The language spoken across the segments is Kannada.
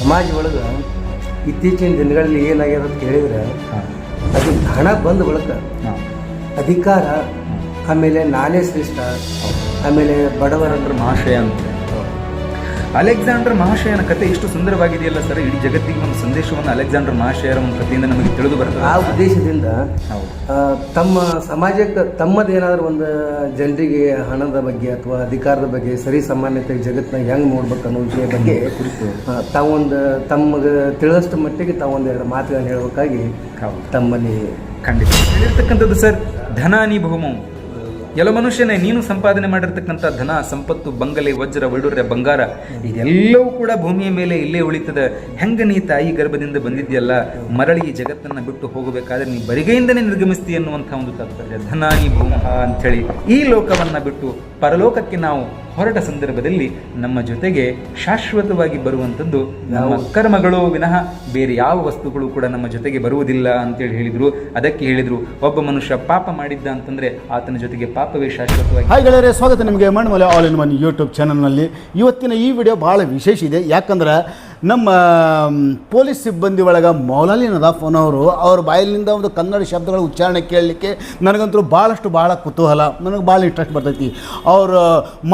ಸಮಾಜ ಒಳಗೆ ಇತ್ತೀಚಿನ ದಿನಗಳಲ್ಲಿ ಏನಾಗ್ಯದ ಅಂತ ಕೇಳಿದ್ರೆ ಅದು ಹಣ ಬಂದ ಬಳಕ ಅಧಿಕಾರ ಆಮೇಲೆ ನಾನೇ ಶ್ರೇಷ್ಠ ಆಮೇಲೆ ಬಡವರಂದ್ರೆ ಮಹಾಶಯ ಅಂತ. ಅಲೆಕ್ಸಾಂಡರ್ ಮಹಾಶಯನ ಕತೆ ಎಷ್ಟು ಸುಂದರವಾಗಿದೆಯಲ್ಲ ಸರ್ ಇಡೀ ಜಗತ್ತಿಗೆ ಒಂದು ಸಂದೇಶವನ್ನು ಅಲೆಕ್ಸಾಂಡರ್ ಮಹಾಶಯರ ಒಂದು ಕಥೆಯಿಂದ ನಮಗೆ ತಿಳಿದು ಬರ್ತದೆ ಆ ಉದ್ದೇಶದಿಂದ ತಮ್ಮ ಸಮಾಜಕ್ಕೆ ತಮ್ಮದೇನಾದ್ರೂ ಒಂದು ಜನರಿಗೆ ಹಣದ ಬಗ್ಗೆ ಅಥವಾ ಅಧಿಕಾರದ ಬಗ್ಗೆ ಸರಿ ಸಾಮಾನ್ಯತೆ ಜಗತ್ತನ್ನ ಹೆಂಗೆ ನೋಡ್ಬೇಕು ಅನ್ನೋ ವಿಷಯ ಬಗ್ಗೆ ಕುರಿತು. ತಾವೊಂದು ತಮಗೆ ತಿಳಿದಷ್ಟು ಮಟ್ಟಿಗೆ ತಾವೊಂದು ಎರಡು ಮಾತುಗಳನ್ನು ಹೇಳಬೇಕಾಗಿ ತಮ್ಮಲ್ಲಿ ಖಂಡಿತ. ಹೇಳಿರ್ತಕ್ಕಂಥದ್ದು ಸರ್ ಧನಾನಿ ಬಹುಮೌ. ಎಲ್ಲ ಮನುಷ್ಯನೇ ನೀನು ಸಂಪಾದನೆ ಮಾಡಿರ್ತಕ್ಕಂಥ ಧನ, ಸಂಪತ್ತು, ಬಂಗಲೆ, ವಜ್ರ ವೈಡೂರ್ಯ ಬಂಗಾರ, ಇದೆಲ್ಲವೂ ಕೂಡ ಭೂಮಿಯ ಮೇಲೆ ಇಲ್ಲೇ ಉಳಿತದ. ಹೆಂಗ ನೀ ತಾಯಿ ಗರ್ಭದಿಂದ ಬಂದಿದ್ಯಲ್ಲ, ಮರಳಿ ಈ ಜಗತ್ತನ್ನ ಬಿಟ್ಟು ಹೋಗಬೇಕಾದ್ರೆ ನೀ ಬರಿಗೆಯಿಂದನೇ ನಿರ್ಗಮಿಸ್ತಿ ಅನ್ನುವಂಥ ಒಂದು ತಾತ್ಪರ್ಯ. ಧನಾನಿ ಭೂಮಃ ಅಂಥೇಳಿ ಈ ಲೋಕವನ್ನ ಬಿಟ್ಟು ಪರಲೋಕಕ್ಕೆ ನಾವು ಹೊರಟ ಸಂದರ್ಭದಲ್ಲಿ ನಮ್ಮ ಜೊತೆಗೆ ಶಾಶ್ವತವಾಗಿ ಬರುವಂಥದ್ದು ನಮ್ಮ ಕರ್ಮಗಳು ವಿನಃ ಬೇರೆ ಯಾವ ವಸ್ತುಗಳು ಕೂಡ ನಮ್ಮ ಜೊತೆಗೆ ಬರುವುದಿಲ್ಲ ಅಂತೇಳಿ ಹೇಳಿದರು. ಅದಕ್ಕೆ ಹೇಳಿದರು, ಒಬ್ಬ ಮನುಷ್ಯ ಪಾಪ ಮಾಡಿದ್ದ ಅಂತಂದರೆ ಆತನ ಜೊತೆಗೆ ಪಾಪವೇ ಶಾಶ್ವತವಾಗಿ ಹಾಯ್ ಗೆಳೆಯರೆ, ಸ್ವಾಗತ ನಿಮಗೆ ಮಣ್ಣು ಆಲ್ ಇನ್ ಒನ್ ಯೂಟ್ಯೂಬ್ ಚಾನಲ್ನಲ್ಲಿ. ಇವತ್ತಿನ ಈ ವಿಡಿಯೋ ಭಾಳ ವಿಶೇಷ ಇದೆ. ಯಾಕಂದ್ರೆ ನಮ್ಮ ಪೊಲೀಸ್ ಸಿಬ್ಬಂದಿ ಒಳಗೆ ಮೌಲಾಲಿ ನದಾಫ್ ಅನ್ನೋರು ಅವ್ರ ಬಾಯಲ್ಲಿಂದ ಒಂದು ಕನ್ನಡ ಶಬ್ದಗಳ ಉಚ್ಚಾರಣೆ ಕೇಳಲಿಕ್ಕೆ ನನಗಂತೂ ಭಾಳಷ್ಟು ಭಾಳ ಕುತೂಹಲ. ನನಗೆ ಭಾಳ ಇಂಟ್ರೆಸ್ಟ್ ಬರ್ತೈತಿ. ಅವರು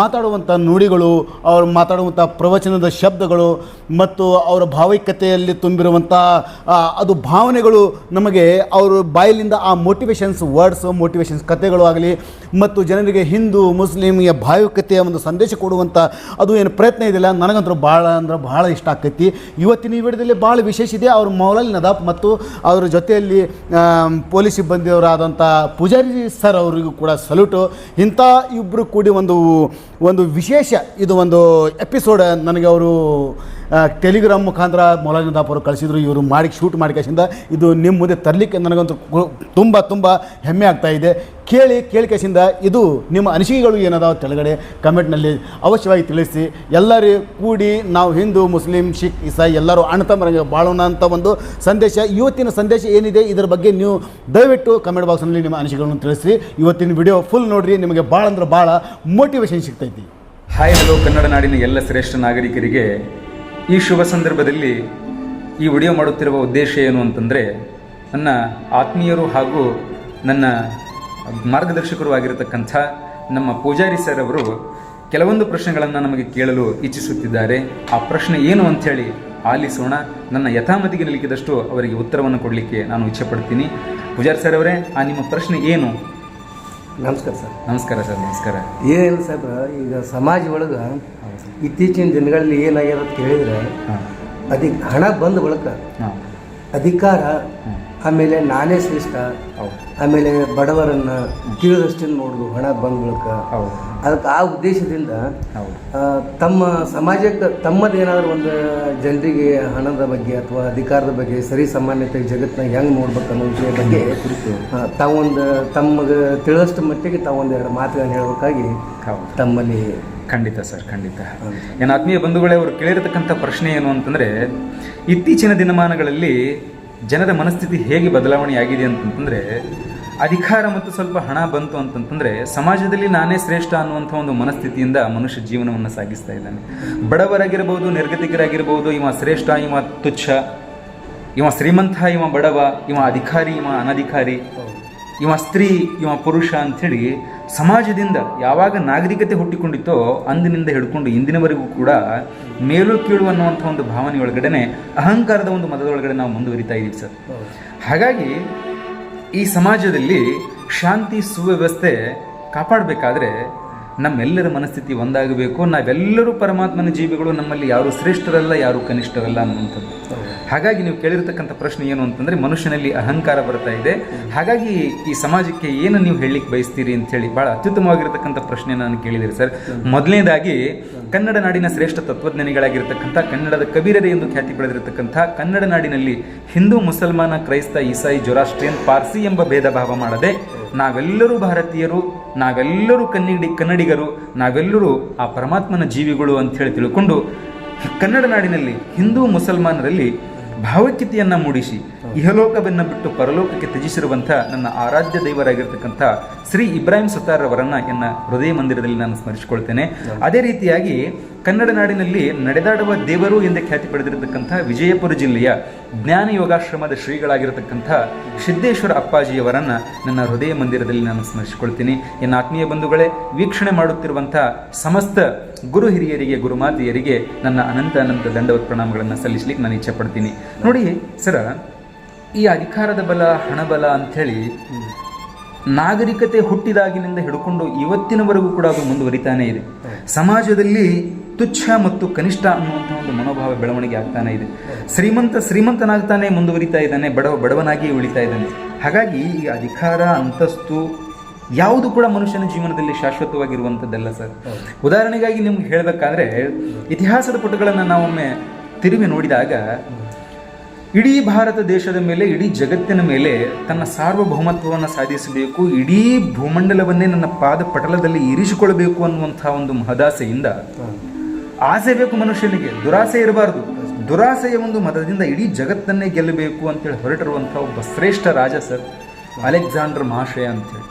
ಮಾತಾಡುವಂಥ ನುಡಿಗಳು, ಅವ್ರು ಮಾತಾಡುವಂಥ ಪ್ರವಚನದ ಶಬ್ದಗಳು ಮತ್ತು ಅವರ ಭಾವೈಕ್ಯತೆಯಲ್ಲಿ ತುಂಬಿರುವಂಥ ಅದು ಭಾವನೆಗಳು ನಮಗೆ ಅವರು ಬಾಯಲ್ಲಿಂದ ಆ ಮೋಟಿವೇಶನ್ಸ್ ವರ್ಡ್ಸು ಮೋಟಿವೇಶನ್ಸ್ ಕಥೆಗಳು ಆಗಲಿ ಮತ್ತು ಜನರಿಗೆ ಹಿಂದೂ ಮುಸ್ಲಿಮ್ಗೆ ಭಾವುಕತೆಯ ಒಂದು ಸಂದೇಶ ಕೊಡುವಂಥ ಅದು ಏನು ಪ್ರಯತ್ನ ಇದೆಯಲ್ಲ ನನಗಂತೂ ಭಾಳ ಅಂದ್ರೆ ಭಾಳ ಇಷ್ಟ ಆಕೈತಿ. ಇವತ್ತಿನ ಈ ವಿಡಿಯೋದಲ್ಲಿ ಭಾಳ ವಿಶೇಷ ಇದೆ. ಅವ್ರ ಮೌಲಾಲಿ ನದಾಫ್ ಮತ್ತು ಅವರ ಜೊತೆಯಲ್ಲಿ ಪೊಲೀಸ್ ಸಿಬ್ಬಂದಿಯವರಾದಂಥ ಪೂಜಾರಿ ಸರ್ ಅವರಿಗೂ ಕೂಡ ಸಲ್ಯೂಟು. ಇಂಥ ಇಬ್ಬರು ಕೂಡಿ ಒಂದು ಒಂದು ವಿಶೇಷ ಇದು ಒಂದು ಎಪಿಸೋಡ್ ನನಗೆ ಅವರು ಟೆಲಿಗ್ರಾಮ್ ಮುಖಾಂತರ ಮೌಲಾಲಿ ಅವರು ಕಳಿಸಿದ್ರು. ಇವರು ಮಾಡಿ, ಶೂಟ್ ಮಾಡಿ ಇದು ನಿಮ್ಮ ಮುಂದೆ ತರಲಿಕ್ಕೆ ನನಗಂತೂ ತುಂಬ ತುಂಬ ಹೆಮ್ಮೆ ಆಗ್ತಾ ಇದೆ. ಕೇಳಿ ಕೇಳಿಕೆಸಿಂದ ಇದು ನಿಮ್ಮ ಅನಿಸಿಕೆಗಳು ಏನದಾವ ಕೆಳಗಡೆ ಕಮೆಂಟ್ನಲ್ಲಿ ಅವಶ್ಯವಾಗಿ ತಿಳಿಸಿ. ಎಲ್ಲರೂ ಕೂಡಿ ನಾವು ಹಿಂದೂ, ಮುಸ್ಲಿಂ ಸಿಖ್ ಇಸಾಯಿ ಎಲ್ಲರೂ ಅಣ್ಣತಮ್ಮರಂಗೆ ಬಾಳೋಣ ಅಂತ ಒಂದು ಸಂದೇಶ. ಇವತ್ತಿನ ಸಂದೇಶ ಏನಿದೆ, ಇದರ ಬಗ್ಗೆ ನೀವು ದಯವಿಟ್ಟು ಕಮೆಂಟ್ ಬಾಕ್ಸ್ನಲ್ಲಿ ನಿಮ್ಮ ಅನಿಸಿಕೆಗಳನ್ನು ತಿಳಿಸಿ. ಇವತ್ತಿನ ವಿಡಿಯೋ ಫುಲ್ ನೋಡಿರಿ, ನಿಮಗೆ ಭಾಳ ಅಂದ್ರೆ ಭಾಳ ಮೋಟಿವೇಶನ್ ಸಿಗ್ತೈತಿ. ಹಾಯ್ ಹಲೋ ಕನ್ನಡ ನಾಡಿನ ಎಲ್ಲ ಶ್ರೇಷ್ಠ ನಾಗರಿಕರಿಗೆ. ಈ ಶುಭ ಸಂದರ್ಭದಲ್ಲಿ ಈ ವಿಡಿಯೋ ಮಾಡುತ್ತಿರುವ ಉದ್ದೇಶ ಏನು ಅಂತಂದರೆ, ನನ್ನ ಆತ್ಮೀಯರು ಹಾಗೂ ನನ್ನ ಮಾರ್ಗದರ್ಶಕರು ಆಗಿರತಕ್ಕಂಥ ನಮ್ಮ ಪೂಜಾರಿ ಸರ್ ಅವರು ಕೆಲವೊಂದು ಪ್ರಶ್ನೆಗಳನ್ನು ನಮಗೆ ಕೇಳಲು ಇಚ್ಛಿಸುತ್ತಿದ್ದಾರೆ. ಆ ಪ್ರಶ್ನೆ ಏನು ಅಂಥೇಳಿ ಆಲಿಸೋಣ. ನನ್ನ ಯಥಾಮತಿಗೆ ನಿಲುಕಿದಷ್ಟು ಅವರಿಗೆ ಉತ್ತರವನ್ನು ಕೊಡಲಿಕ್ಕೆ ನಾನು ಇಚ್ಛೆಪಡ್ತೀನಿ. ಪೂಜಾರಿ ಸರ್ ಅವರೇ ಆ ನಿಮ್ಮ ಪ್ರಶ್ನೆ ಏನು? ನಮಸ್ಕಾರ ಸರ್. ನಮಸ್ಕಾರ ಸರ್ ನಮಸ್ಕಾರ. ಏನಿಲ್ಲ ಸರ್ ಈಗ ಸಮಾಜ ಒಳಗೆ ಇತ್ತೀಚಿನ ದಿನಗಳಲ್ಲಿ ಏನಾಗ್ಯದ ಅಂತ ಕೇಳಿದ್ರೆ ಹಾಂ. ಅಧಿ ಹಣ ಬಂದ ಬಳಕ ಹಾಂ. ಅಧಿಕಾರ ಆಮೇಲೆ ನಾನೇ ಶ್ರೇಷ್ಠ. ಆಮೇಲೆ ಬಡವರನ್ನ ಕೀಳದಷ್ಟನ್ನು ನೋಡುದು ಹಣ ಬಂದ ಬಳಿಕ ಅದಕ್ಕೆ ಆ ಉದ್ದೇಶದಿಂದ ತಮ್ಮ ಸಮಾಜಕ್ಕೆ ತಮ್ಮದೇನಾದ್ರೂ ಒಂದು ಜನರಿಗೆ ಹಣದ ಬಗ್ಗೆ ಅಥವಾ ಅಧಿಕಾರದ ಬಗ್ಗೆ ಸರಿ ಸಾಮಾನ್ಯತೆ ಜಗತ್ತಿನಾಗ ಹೆಂಗೆ ನೋಡ್ಬೇಕು ಅನ್ನೋ ವಿಷಯ ಬಗ್ಗೆ ಕುರಿತು. ತಾವೊಂದು ತಮಗೆ ತಿಳಿದಷ್ಟು ಮಟ್ಟಿಗೆ ತಾವೊಂದು ಎರಡು ಮಾತುಗಳನ್ನು ಹೇಳಬೇಕಾಗಿ ತಮ್ಮಲ್ಲಿ ಖಂಡಿತ ಸರ್ ಖಂಡಿತ. ಏನು ಆತ್ಮೀಯ ಬಂಧುಗಳೇ ಅವರು ಕೇಳಿರತಕ್ಕಂಥ ಪ್ರಶ್ನೆ ಏನು ಅಂತಂದರೆ ಇತ್ತೀಚಿನ ದಿನಮಾನಗಳಲ್ಲಿ ಜನರ ಮನಸ್ಥಿತಿ ಹೇಗೆ ಬದಲಾವಣೆಯಾಗಿದೆ ಅಂತಂತಂದರೆ, ಅಧಿಕಾರ ಮತ್ತು ಸ್ವಲ್ಪ ಹಣ ಬಂತು ಅಂತಂತಂದರೆ, ಸಮಾಜದಲ್ಲಿ ನಾನೇ ಶ್ರೇಷ್ಠ ಅನ್ನುವಂಥ ಒಂದು ಮನಸ್ಥಿತಿಯಿಂದ ಮನುಷ್ಯ ಜೀವನವನ್ನು ಸಾಗಿಸ್ತಾ ಇದ್ದಾನೆ. ಬಡವರಾಗಿರ್ಬೋದು, ನಿರ್ಗತಿಕರಾಗಿರ್ಬೋದು, ಇವ ಶ್ರೇಷ್ಠ, ಇವ ತುಚ್ಛ, ಇವ ಶ್ರೀಮಂತ, ಇವ ಬಡವ, ಇವ ಅಧಿಕಾರಿ, ಇವ ಅನಧಿಕಾರಿ ಇವ ಸ್ತ್ರೀ, ಇವ ಪುರುಷ ಅಂಥೇಳಿ ಸಮಾಜದಿಂದ ಯಾವಾಗ ನಾಗರಿಕತೆ ಹುಟ್ಟಿಕೊಂಡಿತ್ತೋ ಅಂದಿನಿಂದ ಹಿಡ್ಕೊಂಡು ಇಂದಿನವರೆಗೂ ಕೂಡ ಮೇಲು ಕೀಳು ಅನ್ನುವಂಥ ಒಂದು ಭಾವನೆ ಒಳಗಡೆನೆ ಅಹಂಕಾರದ ಒಂದು ಮತದೊಳಗಡೆ ನಾವು ಮುಂದುವರಿತಾ ಇದ್ದೀವಿ ಸರ್. ಹಾಗಾಗಿ ಈ ಸಮಾಜದಲ್ಲಿ ಶಾಂತಿ, ಸುವ್ಯವಸ್ಥೆ ಕಾಪಾಡಬೇಕಾದ್ರೆ ನಮ್ಮೆಲ್ಲರ ಮನಸ್ಥಿತಿ ಒಂದಾಗಬೇಕು. ನಾವೆಲ್ಲರೂ ಪರಮಾತ್ಮನ ಜೀವಿಗಳು, ನಮ್ಮಲ್ಲಿ ಯಾರು ಶ್ರೇಷ್ಠರಲ್ಲ, ಯಾರು ಕನಿಷ್ಠರಲ್ಲ ಅನ್ನುವಂಥದ್ದು. ಹಾಗಾಗಿ ನೀವು ಕೇಳಿರ್ತಕ್ಕಂಥ ಪ್ರಶ್ನೆ ಏನು ಅಂತಂದರೆ, ಮನುಷ್ಯನಲ್ಲಿ ಅಹಂಕಾರ ಬರ್ತಾ ಇದೆ. ಹಾಗಾಗಿ ಈ ಸಮಾಜಕ್ಕೆ ಏನು ನೀವು ಹೇಳಲಿಕ್ಕೆ ಬಯಸ್ತೀರಿ ಅಂತ ಹೇಳಿ ಬಹಳ ಅತ್ಯುತ್ತಮವಾಗಿರ್ತಕ್ಕಂಥ ಪ್ರಶ್ನೆ ನಾನು ಕೇಳಿದಿರಿ ಸರ್. ಮೊದಲನೇದಾಗಿ, ಕನ್ನಡ ನಾಡಿನ ಶ್ರೇಷ್ಠ ತತ್ವಜ್ಞಾನಿಗಳಾಗಿರ್ತಕ್ಕಂಥ, ಕನ್ನಡದ ಕಬೀರರೆ ಎಂದು ಖ್ಯಾತಿ ಪಡೆದಿರತಕ್ಕಂಥ, ಕನ್ನಡ ನಾಡಿನಲ್ಲಿ ಹಿಂದೂ, ಮುಸಲ್ಮಾನ, ಕ್ರೈಸ್ತ, ಇಸಾಯಿ ಜೊರಾಸ್ಟ್ರಿಯನ್ ಪಾರ್ಸಿ ಎಂಬ ಭೇದ ಭಾವ ಮಾಡದೆ ನಾವೆಲ್ಲರೂ ಭಾರತೀಯರು ನಾವೆಲ್ಲರೂ ಕನ್ನಡಿ ಕನ್ನಡಿಗರು, ನಾವೆಲ್ಲರೂ ಆ ಪರಮಾತ್ಮನ ಜೀವಿಗಳು ಅಂತ ಹೇಳಿ ತಿಳ್ಕೊಂಡು ಕನ್ನಡ ನಾಡಿನಲ್ಲಿ ಹಿಂದೂ ಮುಸಲ್ಮಾನರಲ್ಲಿ ಭಾವೈಕ್ಯತೆಯನ್ನು ಮೂಡಿಸಿ ಇಹಲೋಕವನ್ನು ಬಿಟ್ಟು ಪರಲೋಕಕ್ಕೆ ತ್ಯಜಿಸಿರುವಂಥ ನನ್ನ ಆರಾಧ್ಯ ದೈವರಾಗಿರ್ತಕ್ಕಂಥ ಶ್ರೀ ಇಬ್ರಾಹಿಂ ಸುತಾರ್ ಅವರನ್ನ ಎನ್ನ ಹೃದಯ ಮಂದಿರದಲ್ಲಿ ನಾನು ಸ್ಮರಿಸಿಕೊಳ್ತೇನೆ. ಅದೇ ರೀತಿಯಾಗಿ ಕನ್ನಡ ನಾಡಿನಲ್ಲಿ ನಡೆದಾಡುವ ದೇವರು ಎಂದೇ ಖ್ಯಾತಿ ಪಡೆದಿರತಕ್ಕಂಥ ವಿಜಯಪುರ ಜಿಲ್ಲೆಯ ಜ್ಞಾನ ಯೋಗಾಶ್ರಮದ ಶ್ರೀಗಳಾಗಿರತಕ್ಕಂಥ ಸಿದ್ದೇಶ್ವರ ಅಪ್ಪಾಜಿಯವರನ್ನ ನನ್ನ ಹೃದಯ ಮಂದಿರದಲ್ಲಿ ನಾನು ಸ್ಮರಿಸಿಕೊಳ್ತೀನಿ. ಎನ್ನ ಆತ್ಮೀಯ ಬಂಧುಗಳೇ, ವೀಕ್ಷಣೆ ಮಾಡುತ್ತಿರುವಂಥ ಸಮಸ್ತ ಗುರು ಹಿರಿಯರಿಗೆ ಗುರುಮಾತೆಯರಿಗೆ ನನ್ನ ಅನಂತ ಅನಂತ ದಂಡವತ್ ಪ್ರಣಾಮಗಳನ್ನು ಸಲ್ಲಿಸಲಿಕ್ಕೆ ನಾನು ಇಚ್ಛೆ ಪಡ್ತೀನಿ. ನೋಡಿ ಸರ ಈ ಅಧಿಕಾರದ ಬಲ, ಹಣಬಲ ಅಂಥೇಳಿ ನಾಗರಿಕತೆ ಹುಟ್ಟಿದಾಗಿನಿಂದ ಹಿಡ್ಕೊಂಡು ಇವತ್ತಿನವರೆಗೂ ಕೂಡ ಅದು ಮುಂದುವರಿತಾನೆ ಇದೆ. ಸಮಾಜದಲ್ಲಿ ತುಚ್ಛ ಮತ್ತು ಕನಿಷ್ಠ ಅನ್ನುವಂಥ ಒಂದು ಮನೋಭಾವ ಬೆಳವಣಿಗೆ ಆಗ್ತಾನೆ ಇದೆ. ಶ್ರೀಮಂತ ಶ್ರೀಮಂತನಾಗ್ತಾನೆ ಮುಂದುವರಿತಾ ಇದ್ದಾನೆ, ಬಡವ ಬಡವನಾಗಿ ಉಳಿತಾ ಇದ್ದಾನೆ. ಹಾಗಾಗಿ ಈ ಅಧಿಕಾರ, ಅಂತಸ್ತು ಯಾವುದು ಕೂಡ ಮನುಷ್ಯನ ಜೀವನದಲ್ಲಿ ಶಾಶ್ವತವಾಗಿರುವಂಥದ್ದಲ್ಲ ಸರ್. ಉದಾಹರಣೆಗಾಗಿ ನಿಮ್ಗೆ ಹೇಳಬೇಕಾದ್ರೆ ಇತಿಹಾಸದ ಪುಟಗಳನ್ನು ನಾವೊಮ್ಮೆ ತಿರುವಿ ನೋಡಿದಾಗ ಇಡೀ ಭಾರತ ದೇಶದ ಮೇಲೆ, ಇಡೀ ಜಗತ್ತಿನ ಮೇಲೆ ತನ್ನ ಸಾರ್ವಭೌಮತ್ವವನ್ನು ಸಾಧಿಸಬೇಕು, ಇಡೀ ಭೂಮಂಡಲವನ್ನೇ ನನ್ನ ಪಾದ ಪಟಲದಲ್ಲಿ ಇರಿಸಿಕೊಳ್ಬೇಕು ಅನ್ನುವಂಥ ಒಂದು ಮಹದಾಸೆಯಿಂದ ಆಸೆ ಬೇಕು ಮನುಷ್ಯನಿಗೆ. ದುರಾಸೆ ಇರಬಾರದು. ದುರಾಸೆಯ ಒಂದು ಮತದಿಂದ ಇಡೀ ಜಗತ್ತನ್ನೇ ಗೆಲ್ಲಬೇಕು ಅಂತೇಳಿ ಹೊರಟಿರುವಂಥ ಒಬ್ಬ ಶ್ರೇಷ್ಠ ರಾಜ ಸರ್ ಅಲೆಕ್ಸಾಂಡರ್ ಮಹಾಶಯ ಅಂತೇಳಿ.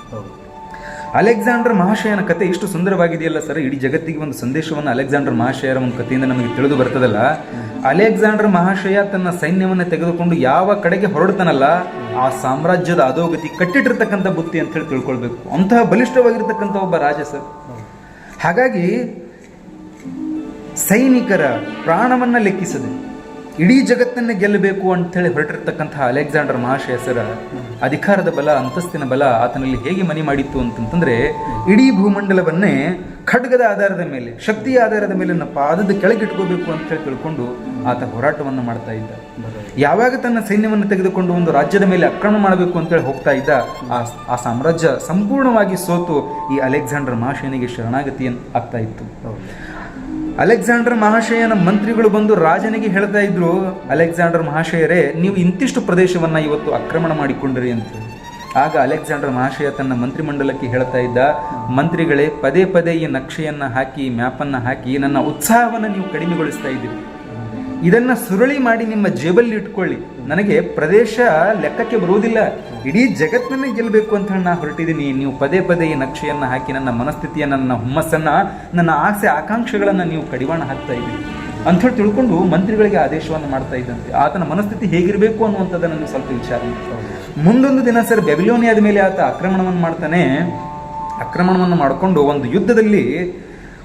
ಅಲೆಕ್ಸಾಂಡರ್ ಮಹಾಶಯನ ಕತೆ ಇಷ್ಟು ಸುಂದರವಾಗಿದೆಯಲ್ಲ ಸರ್? ಇಡೀ ಜಗತ್ತಿಗೆ ಒಂದು ಸಂದೇಶವನ್ನು ಅಲೆಕ್ಸಾಂಡರ್ ಮಹಾಶಯರ ಒಂದು ಕಥೆಯಿಂದ ನಮಗೆ ತಿಳಿದು ಬರ್ತದಲ್ಲ? ಅಲೆಕ್ಸಾಂಡರ್ ಮಹಾಶಯ ತನ್ನ ಸೈನ್ಯವನ್ನು ತೆಗೆದುಕೊಂಡು ಯಾವ ಕಡೆಗೆ ಹೊರಡ್ತಾನಲ್ಲ, ಆ ಸಾಮ್ರಾಜ್ಯದ ಅಧೋಗತಿ ಕಟ್ಟಿಟ್ಟಿರ್ತಕ್ಕಂಥ ಬುತ್ತಿ ಅಂತ ಹೇಳಿ ತಿಳ್ಕೊಳ್ಬೇಕು. ಅಂತಹ ಬಲಿಷ್ಠವಾಗಿರ್ತಕ್ಕಂಥ ಒಬ್ಬ ರಾಜ ಸರ್. ಹಾಗಾಗಿ ಸೈನಿಕರ ಪ್ರಾಣವನ್ನ ಲೆಕ್ಕಿಸದೆ ಇಡೀ ಜಗತ್ತನ್ನೇ ಗೆಲ್ಲಬೇಕು ಅಂತೇಳಿ ಹೊರಟಿರ್ತಕ್ಕಂತಹ ಅಲೆಕ್ಸಾಂಡರ್ ಮಹಾಶಯಸರ ಅಧಿಕಾರದ ಬಲ, ಅಂತಸ್ತಿನ ಬಲ ಆತನಲ್ಲಿ ಹೇಗೆ ಮನಿ ಮಾಡಿತ್ತು ಅಂತಂತಂದ್ರೆ, ಇಡೀ ಭೂಮಂಡಲವನ್ನೇ ಖಡ್ಗದ ಆಧಾರದ ಮೇಲೆ, ಶಕ್ತಿಯ ಆಧಾರದ ಮೇಲೆ ನನ್ನ ಪಾದದ ಕೆಳಗಿಟ್ಕೋಬೇಕು ಅಂತ ಹೇಳಿ ತಿಳ್ಕೊಂಡು ಆತ ಹೋರಾಟವನ್ನು ಮಾಡ್ತಾ ಇದ್ದ. ಯಾವಾಗ ತನ್ನ ಸೈನ್ಯವನ್ನು ತೆಗೆದುಕೊಂಡು ಒಂದು ರಾಜ್ಯದ ಮೇಲೆ ಆಕ್ರಮಣ ಮಾಡಬೇಕು ಅಂತೇಳಿ ಹೋಗ್ತಾ ಇದ್ದ, ಆ ಆ ಸಾಮ್ರಾಜ್ಯ ಸಂಪೂರ್ಣವಾಗಿ ಸೋತು ಈ ಅಲೆಕ್ಸಾಂಡರ್ ಮಹಾಶಯನಿಗೆ ಶರಣಾಗತಿಯನ್ನು ಆಗ್ತಾ ಇತ್ತು. ಅಲೆಕ್ಸಾಂಡರ್ ಮಹಾಶಯನ ಮಂತ್ರಿಗಳು ಬಂದು ರಾಜನಿಗೆ ಹೇಳ್ತಾ ಇದ್ರು, ಅಲೆಕ್ಸಾಂಡರ್ ಮಹಾಶಯರೇ, ನೀವು ಇಂತಿಷ್ಟು ಪ್ರದೇಶವನ್ನ ಇವತ್ತು ಆಕ್ರಮಣ ಮಾಡಿಕೊಂಡ್ರಿ ಅಂತ. ಆಗ ಅಲೆಕ್ಸಾಂಡರ್ ಮಹಾಶಯ ತನ್ನ ಮಂತ್ರಿಮಂಡಲಕ್ಕೆ ಹೇಳ್ತಾ ಇದ್ದ, ಮಂತ್ರಿಗಳೇ, ಪದೇ ಪದೇ ಈ ನಕ್ಷೆಯನ್ನ ಹಾಕಿ ಮ್ಯಾಪನ್ನು ಹಾಕಿ, ನನ್ನ ಉತ್ಸಾಹವನ್ನು ನೀವು ಕಡಿಮೆಗೊಳಿಸ್ತಾ ಇದ್ದೀರಿ. ಇದನ್ನ ಸುರಳಿ ಮಾಡಿ ನಿಮ್ಮ ಜೇಬಲ್ಲಿ ಇಟ್ಕೊಳ್ಳಿ. ನನಗೆ ಪ್ರದೇಶ ಲೆಕ್ಕಕ್ಕೆ ಬರುವುದಿಲ್ಲ. ಇಡೀ ಜಗತ್ತನ್ನೇ ಗೆಲ್ಲಬೇಕು ಅಂತ ಹೇಳಿ ನಾ ಹೊರಟಿದ್ದೀನಿ. ನೀವು ಪದೇ ಪದೇ ಈ ನಕ್ಷೆಯನ್ನು ಹಾಕಿ ನನ್ನ ಮನಸ್ಥಿತಿಯ, ನನ್ನ ಹುಮ್ಮಸ್ಸನ್ನ, ನನ್ನ ಆಸೆ, ಆಕಾಂಕ್ಷೆಗಳನ್ನು ನೀವು ಕಡಿವಾಣ ಹಾಕ್ತಾ ಅಂತ ಹೇಳಿ ತಿಳ್ಕೊಂಡು ಮಂತ್ರಿಗಳಿಗೆ ಆದೇಶವನ್ನು ಮಾಡ್ತಾ ಇದ್ದಂತೆ. ಆತನ ಮನಸ್ಥಿತಿ ಹೇಗಿರಬೇಕು ಅನ್ನುವಂಥದ್ದು ನನಗೆ ಸ್ವಲ್ಪ ವಿಚಾರ. ಮುಂದೊಂದು ದಿನ ಸರ್ ಬೆಬಿಲೋನಿಯಾದ ಮೇಲೆ ಆತ ಆಕ್ರಮಣವನ್ನು ಮಾಡ್ತಾನೆ. ಆಕ್ರಮಣವನ್ನು ಮಾಡಿಕೊಂಡು ಒಂದು ಯುದ್ಧದಲ್ಲಿ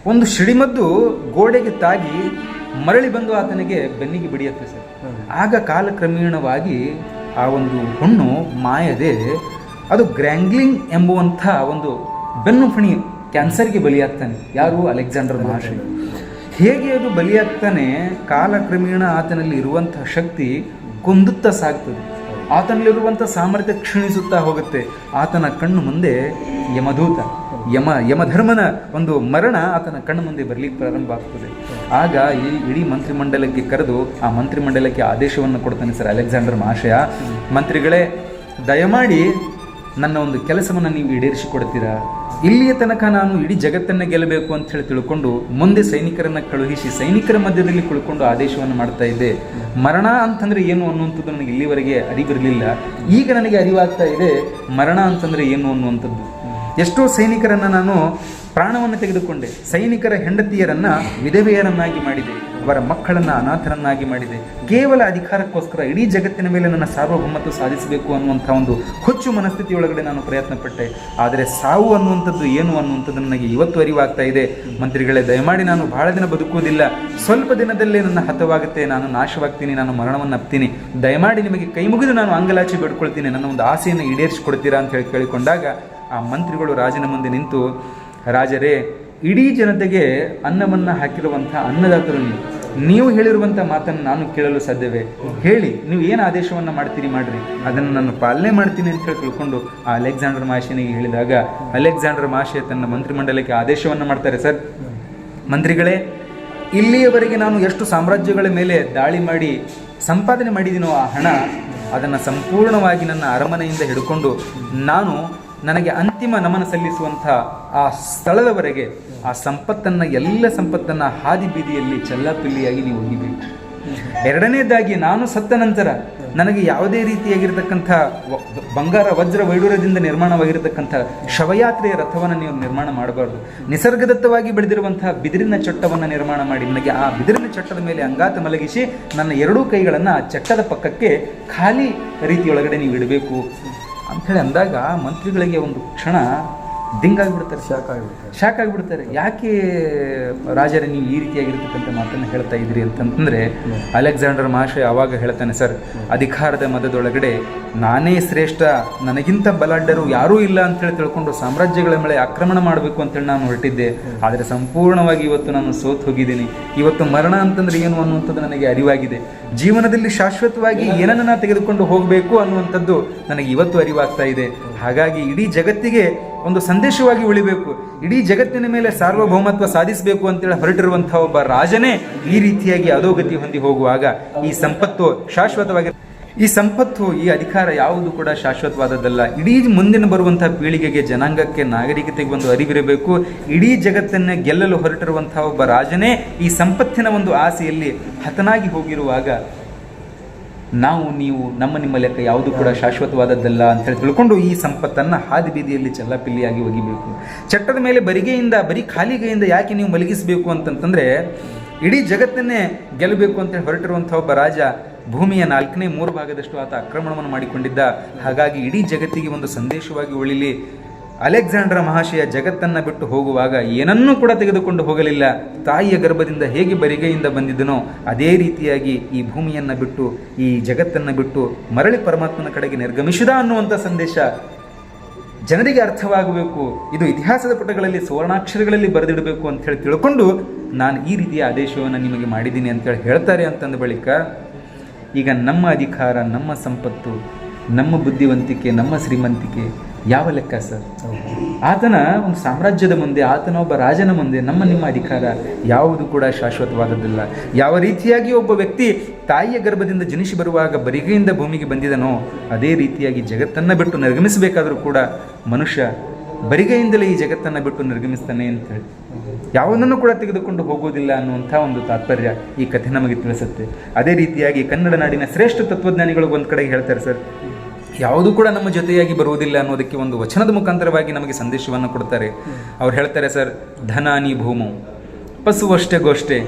ಒಂದು ಶಿಡಿಮದ್ದು ಗೋಡೆಗೆ ತಾಗಿ ಮರಳಿ ಬಂದು ಆತನಿಗೆ ಬೆನ್ನಿಗೆ ಬಿಡಿಯುತ್ತೆ ಸರ್. ಆಗ ಕಾಲಕ್ರಮೇಣವಾಗಿ ಆ ಒಂದು ಹುಣ್ಣು ಮಾಯದೆ ಅದು ಗ್ರ್ಯಾಂಗ್ಲಿಂಗ್ ಎಂಬುವಂಥ ಒಂದು ಬೆನ್ನು ಫಣಿ ಕ್ಯಾನ್ಸರ್ಗೆ ಬಲಿಯಾಗ್ತಾನೆ. ಯಾರು? ಅಲೆಕ್ಸಾಂಡರ್ ಮಹಾಶಯ ಹೇಗೆ ಅದು ಬಲಿಯಾಗ್ತಾನೆ? ಕಾಲಕ್ರಮೇಣ ಆತನಲ್ಲಿ ಇರುವಂತಹ ಶಕ್ತಿ ಕುಂದುತ್ತಾ ಸಾಗ್ತದೆ. ಆತನಲ್ಲಿರುವಂಥ ಸಾಮರ್ಥ್ಯ ಕ್ಷೀಣಿಸುತ್ತಾ ಹೋಗುತ್ತೆ. ಆತನ ಕಣ್ಣು ಮುಂದೆ ಯಮದೂತ. ಯಮ, ಯಮಧರ್ಮನ ಒಂದು ಮರಣ ಆತನ ಕಣ್ಣು ಮುಂದೆ ಬರಲಿಕ್ಕೆ ಪ್ರಾರಂಭ ಆಗ್ತದೆ. ಆಗ ಈ ಇಡೀ ಮಂತ್ರಿಮಂಡಲಕ್ಕೆ ಕರೆದು ಆ ಮಂತ್ರಿಮಂಡಲಕ್ಕೆ ಆದೇಶವನ್ನು ಕೊಡ್ತಾನೆ ಸರ್ ಅಲೆಕ್ಸಾಂಡರ್ ಮಹಾಶಯ. ಮಂತ್ರಿಗಳೇ, ದಯಮಾಡಿ ನನ್ನ ಒಂದು ಕೆಲಸವನ್ನು ನೀವು ಈಡೇರಿಸಿಕೊಡ್ತೀರಾ? ಇಲ್ಲಿಯ ತನಕ ನಾನು ಇಡೀ ಜಗತ್ತನ್ನ ಗೆಲ್ಲಬೇಕು ಅಂತ ಹೇಳಿ ತಿಳ್ಕೊಂಡು ಮುಂದೆ ಸೈನಿಕರನ್ನು ಕಳುಹಿಸಿ ಸೈನಿಕರ ಮಧ್ಯದಲ್ಲಿ ಕುಳ್ಕೊಂಡು ಆದೇಶವನ್ನು ಮಾಡ್ತಾ ಇದ್ದೆ. ಮರಣ ಅಂತಂದ್ರೆ ಏನು ಅನ್ನುವಂಥದ್ದು ನನಗೆ ಇಲ್ಲಿವರೆಗೆ ಅರಿವಿರಲಿಲ್ಲ. ಈಗ ನನಗೆ ಅರಿವಾಗ್ತಾ ಇದೆ, ಮರಣ ಅಂತಂದ್ರೆ ಏನು ಅನ್ನುವಂಥದ್ದು? ಎಷ್ಟೋ ಸೈನಿಕರನ್ನು ನಾನು ಪ್ರಾಣವನ್ನು ತೆಗೆದುಕೊಂಡೆ. ಸೈನಿಕರ ಹೆಂಡತಿಯರನ್ನು ವಿಧವೆಯರನ್ನಾಗಿ ಮಾಡಿದೆ. ಅವರ ಮಕ್ಕಳನ್ನು ಅನಾಥರನ್ನಾಗಿ ಮಾಡಿದೆ. ಕೇವಲ ಅಧಿಕಾರಕ್ಕೋಸ್ಕರ ಇಡೀ ಜಗತ್ತಿನ ಮೇಲೆ ನನ್ನ ಸಾರ್ವಭೌಮತ್ವ ಸಾಧಿಸಬೇಕು ಅನ್ನುವಂಥ ಒಂದು ಹುಚ್ಚು ಮನಸ್ಥಿತಿಯೊಳಗಡೆ ನಾನು ಪ್ರಯತ್ನ ಪಟ್ಟೆ ಆದರೆ ಸಾವು ಅನ್ನುವಂಥದ್ದು ಏನು ಅನ್ನುವಂಥದ್ದು ನನಗೆ ಇವತ್ತು ಅರಿವಾಗ್ತಾ ಇದೆ. ಮಂತ್ರಿಗಳೇ, ದಯಮಾಡಿ ನಾನು ಬಹಳ ದಿನ ಬದುಕುವುದಿಲ್ಲ. ಸ್ವಲ್ಪ ದಿನದಲ್ಲೇ ನನ್ನ ಹತವಾಗುತ್ತೆ. ನಾನು ನಾಶವಾಗ್ತೀನಿ. ನಾನು ಮರಣವನ್ನು ಅಪ್ತೀನಿ. ದಯಮಾಡಿ ನಿಮಗೆ ಕೈ ಮುಗಿದು ನಾನು ಅಂಗಲಾಚಿ ಬೇಡ್ಕೊಳ್ತೀನಿ. ನನ್ನ ಒಂದು ಆಸೆಯನ್ನು ಈಡೇರಿಸಿಕೊಡ್ತೀರಾ ಅಂತ ಹೇಳಿ ಕೇಳಿಕೊಂಡಾಗ ಆ ಮಂತ್ರಿಗಳು ರಾಜನ ಮುಂದೆ ನಿಂತು, ರಾಜರೇ, ಇಡೀ ಜನತೆಗೆ ಅನ್ನವನ್ನು ಹಾಕಿರುವಂಥ ಅನ್ನದಾತರು ನೀವು. ನೀವು ಹೇಳಿರುವಂಥ ಮಾತನ್ನು ನಾನು ಕೇಳಲು ಸಾಧ್ಯವೇ? ಹೇಳಿ, ನೀವು ಏನು ಆದೇಶವನ್ನು ಮಾಡ್ತೀರಿ, ಮಾಡ್ರಿ. ಅದನ್ನು ನಾನು ಪಾಲನೆ ಮಾಡ್ತೀನಿ ಅಂತ ಹೇಳಿ ತಿಳ್ಕೊಂಡು ಆ ಅಲೆಕ್ಸಾಂಡರ್ ಮಹಾಶಯನಿಗೆ ಹೇಳಿದಾಗ, ಅಲೆಕ್ಸಾಂಡರ್ ಮಹಾಶಯ ತನ್ನ ಮಂತ್ರಿಮಂಡಲಕ್ಕೆ ಆದೇಶವನ್ನು ಮಾಡ್ತಾರೆ, ಸರ್. ಮಂತ್ರಿಗಳೇ, ಇಲ್ಲಿಯವರೆಗೆ ನಾನು ಎಷ್ಟು ಸಾಮ್ರಾಜ್ಯಗಳ ಮೇಲೆ ದಾಳಿ ಮಾಡಿ ಸಂಪಾದನೆ ಮಾಡಿದ್ದೀನೋ ಆ ಹಣ, ಅದನ್ನು ಸಂಪೂರ್ಣವಾಗಿ ನನ್ನ ಅರಮನೆಯಿಂದ ಹಿಡ್ಕೊಂಡು, ನಾನು ನನಗೆ ಅಂತಿಮ ನಮನ ಸಲ್ಲಿಸುವಂಥ ಆ ಸ್ಥಳದವರೆಗೆ ಆ ಸಂಪತ್ತನ್ನು, ಎಲ್ಲ ಸಂಪತ್ತನ್ನು ಹಾದಿ ಬೀದಿಯಲ್ಲಿ ಚೆಲ್ಲಾಪಿಲ್ಲಿಯಾಗಿ ನೀವು ಒಗಿಬೇಕು ಎರಡನೇದಾಗಿ ನಾನು ಸತ್ತ ನಂತರ ನನಗೆ ಯಾವುದೇ ರೀತಿಯಾಗಿರ್ತಕ್ಕಂಥ ಬಂಗಾರ, ವಜ್ರ ವೈಡೂರ್ಯದಿಂದ ನಿರ್ಮಾಣವಾಗಿರತಕ್ಕಂಥ ಶವಯಾತ್ರೆಯ ರಥವನ್ನು ನೀವು ನಿರ್ಮಾಣ ಮಾಡಬಾರ್ದು. ನಿಸರ್ಗದತ್ತವಾಗಿ ಬೆಳೆದಿರುವಂತಹ ಬಿದಿರಿನ ಚಟ್ಟವನ್ನು ನಿರ್ಮಾಣ ಮಾಡಿ. ನನಗೆ ಆ ಬಿದಿರಿನ ಚಟ್ಟದ ಮೇಲೆ ಅಂಗಾತ ಮಲಗಿಸಿ ನನ್ನ ಎರಡೂ ಕೈಗಳನ್ನು ಆ ಚಟ್ಟದ ಪಕ್ಕಕ್ಕೆ ಖಾಲಿ ರೀತಿಯೊಳಗಡೆ ನೀವು ಇಡಬೇಕು. ಅಂಥೇಳಿ ಅಂದಾಗ ಮಂತ್ರಿಗಳಿಗೆ ಒಂದು ಕ್ಷಣ ದಿಂಗಾಗಿಬಿಡ್ತಾರೆ ಶಾಕ್ ಆಗಿಬಿಡ್ತಾರೆ ಶಾಕ್ ಆಗಿಬಿಡ್ತಾರೆ ಯಾಕೆ ರಾಜರ ನೀವು ಈ ರೀತಿಯಾಗಿರ್ತಕ್ಕಂಥ ಮಾತನ್ನು ಹೇಳ್ತಾ ಇದ್ರಿ ಅಂತಂತಂದರೆ ಅಲೆಕ್ಸಾಂಡರ್ ಮಹಾಶಯ ಅವಾಗ ಹೇಳ್ತಾನೆ ಸರ್ ಅಧಿಕಾರದ ಮದದೊಳಗಡೆ ನಾನೇ ಶ್ರೇಷ್ಠ ನನಗಿಂತ ಬಲಾಢ್ಯರು ಯಾರೂ ಇಲ್ಲ ಅಂತೇಳಿ ತಿಳ್ಕೊಂಡು ಸಾಮ್ರಾಜ್ಯಗಳ ಮೇಲೆ ಆಕ್ರಮಣ ಮಾಡಬೇಕು ಅಂತೇಳಿ ನಾನು ಹೊರಟಿದ್ದೆ. ಆದರೆ ಸಂಪೂರ್ಣವಾಗಿ ಇವತ್ತು ನಾನು ಸೋತ್ ಹೋಗಿದ್ದೀನಿ. ಇವತ್ತು ಮರಣ ಅಂತಂದ್ರೆ ಏನು ಅನ್ನುವಂಥದ್ದು ನನಗೆ ಅರಿವಾಗಿದೆ. ಜೀವನದಲ್ಲಿ ಶಾಶ್ವತವಾಗಿ ಏನನ್ನು ನಾ ತೆಗೆದುಕೊಂಡು ಹೋಗಬೇಕು ಅನ್ನುವಂಥದ್ದು ನನಗೆ ಇವತ್ತು ಅರಿವಾಗ್ತಾ ಇದೆ. ಹಾಗಾಗಿ ಇಡೀ ಜಗತ್ತಿಗೆ ಒಂದು ಸಂದೇಶವಾಗಿ ಉಳಿಬೇಕು. ಇಡೀ ಜಗತ್ತಿನ ಮೇಲೆ ಸಾರ್ವಭೌಮತ್ವ ಸಾಧಿಸಬೇಕು ಅಂತೇಳಿ ಹೊರಟಿರುವಂತಹ ಒಬ್ಬ ರಾಜನೇ ಈ ರೀತಿಯಾಗಿ ಅಧೋಗತಿ ಹೊಂದಿ ಹೋಗುವಾಗ ಈ ಸಂಪತ್ತು ಶಾಶ್ವತವಾಗಿ ಈ ಸಂಪತ್ತು, ಈ ಅಧಿಕಾರ ಯಾವುದು ಕೂಡ ಶಾಶ್ವತವಾದದ್ದಲ್ಲ. ಇಡೀ ಮುಂದಿನ ಬರುವಂತಹ ಪೀಳಿಗೆಗೆ ಜನಾಂಗಕ್ಕೆ ನಾಗರಿಕತೆಗೆ ಒಂದು ಅರಿವಿರಬೇಕು. ಇಡೀ ಜಗತ್ತನ್ನು ಗೆಲ್ಲಲು ಹೊರಟಿರುವಂತಹ ಒಬ್ಬ ರಾಜನೇ ಈ ಸಂಪತ್ತಿನ ಒಂದು ಆಸೆಯಲ್ಲಿ ಹತನಾಗಿ ಹೋಗಿರುವಾಗ ನಾವು ನೀವು ನಮ್ಮ ನಿಮ್ಮ ಲೆಕ್ಕ ಯಾವುದು ಕೂಡ ಶಾಶ್ವತವಾದದ್ದಲ್ಲ ಅಂತೇಳಿ ತಿಳ್ಕೊಂಡು ಈ ಸಂಪತ್ತನ್ನು ಹಾದಿ ಬೀದಿಯಲ್ಲಿ ಚಲ್ಲಪಿಲ್ಲಿಯಾಗಿ ಒಗಿಬೇಕು. ಚಟ್ಟದ ಮೇಲೆ ಬರಿಗೆಯಿಂದ, ಬರೀ ಖಾಲಿಗೆಯಿಂದ ಯಾಕೆ ನೀವು ಮಲಗಿಸಬೇಕು ಅಂತಂತಂದರೆ, ಇಡೀ ಜಗತ್ತನ್ನೇ ಗೆಲ್ಲಬೇಕು ಅಂತೇಳಿ ಹೊರಟಿರುವಂಥ ಒಬ್ಬ ರಾಜ ಭೂಮಿಯ ನಾಲ್ಕನೇ ಮೂರು ಭಾಗದಷ್ಟು ಆತ ಆಕ್ರಮಣವನ್ನು ಮಾಡಿಕೊಂಡಿದ್ದ. ಹಾಗಾಗಿ ಇಡೀ ಜಗತ್ತಿಗೆ ಒಂದು ಸಂದೇಶವಾಗಿ ಉಳಿಲಿ. ಅಲೆಕ್ಸಾಂಡರ್ ಮಹಾಶಯ ಜಗತ್ತನ್ನ ಬಿಟ್ಟು ಹೋಗುವಾಗ ಏನನ್ನೂ ಕೂಡ ತೆಗೆದುಕೊಂಡು ಹೋಗಲಿಲ್ಲ. ತಾಯಿಯ ಗರ್ಭದಿಂದ ಹೇಗೆ ಬರಿಗೆಯಿಂದ ಬಂದಿದ್ದನೋ ಅದೇ ರೀತಿಯಾಗಿ ಈ ಭೂಮಿಯನ್ನು ಬಿಟ್ಟು, ಈ ಜಗತ್ತನ್ನ ಬಿಟ್ಟು ಮರಳಿ ಪರಮಾತ್ಮನ ಕಡೆಗೆ ನಿರ್ಗಮಿಸಿದ ಅನ್ನುವಂಥ ಸಂದೇಶ ಜನರಿಗೆ ಅರ್ಥವಾಗಬೇಕು. ಇದು ಇತಿಹಾಸದ ಪುಟಗಳಲ್ಲಿ, ಸುವರ್ಣಾಕ್ಷರಗಳಲ್ಲಿ ಬರೆದಿಡಬೇಕು ಅಂತ ಹೇಳಿ ತಿಳ್ಕೊಂಡು ನಾನು ಈ ರೀತಿಯ ಆದೇಶವನ್ನು ನಿಮಗೆ ಮಾಡಿದ್ದೀನಿ ಅಂತೇಳಿ ಹೇಳ್ತಾರೆ ಅಂತಂದ ಬಳಿಕ, ಈಗ ನಮ್ಮ ಅಧಿಕಾರ, ನಮ್ಮ ಸಂಪತ್ತು, ನಮ್ಮ ಬುದ್ಧಿವಂತಿಕೆ, ನಮ್ಮ ಶ್ರೀಮಂತಿಕೆ ಯಾವ ಲೆಕ್ಕ ಸರ್? ಆತನ ಒಂದು ಸಾಮ್ರಾಜ್ಯದ ಮುಂದೆ, ಆತನ ಒಬ್ಬ ರಾಜನ ಮುಂದೆ ನಮ್ಮ ನಿಮ್ಮ ಅಧಿಕಾರ ಯಾವುದು ಕೂಡ ಶಾಶ್ವತವಾದದ್ದಿಲ್ಲ. ಯಾವ ರೀತಿಯಾಗಿ ಒಬ್ಬ ವ್ಯಕ್ತಿ ತಾಯಿಯ ಗರ್ಭದಿಂದ ಜನಿಸಿ ಬರುವಾಗ ಬರಿಗೆಯಿಂದ ಭೂಮಿಗೆ ಬಂದಿದನೋ, ಅದೇ ರೀತಿಯಾಗಿ ಜಗತ್ತನ್ನು ಬಿಟ್ಟು ನಿರ್ಗಮಿಸಬೇಕಾದರೂ ಕೂಡ ಮನುಷ್ಯ ಬರಿಗೆಯಿಂದಲೇ ಈ ಜಗತ್ತನ್ನು ಬಿಟ್ಟು ನಿರ್ಗಮಿಸ್ತಾನೆ ಅಂತ ಹೇಳಿ. ಯಾವುದನ್ನು ಕೂಡ ತೆಗೆದುಕೊಂಡು ಹೋಗೋದಿಲ್ಲ ಅನ್ನುವಂಥ ಒಂದು ತಾತ್ಪರ್ಯ ಈ ಕಥೆ ನಮಗೆ ತಿಳಿಸುತ್ತೆ. ಅದೇ ರೀತಿಯಾಗಿ ಕನ್ನಡ ನಾಡಿನ ಶ್ರೇಷ್ಠ ತತ್ವಜ್ಞಾನಿಗಳು ಒಂದು ಕಡೆಗೆ ಹೇಳ್ತಾರೆ ಸರ್ ಯಾವುದು ಕೂಡ ನಮ್ಮ ಜೊತೆಯಾಗಿ ಬರುವುದಿಲ್ಲ ಅನ್ನೋದಕ್ಕೆ ಒಂದು ವಚನದ ಮುಖಾಂತರವಾಗಿ ನಮಗೆ ಸಂದೇಶವನ್ನು ಕೊಡ್ತಾರೆ. ಅವ್ರು ಹೇಳ್ತಾರೆ, ಸರ್, ಧನಾನಿ ಭೂಮು ಪಶುವಷ್ಟೇ ಗೋಷ್ಠೆ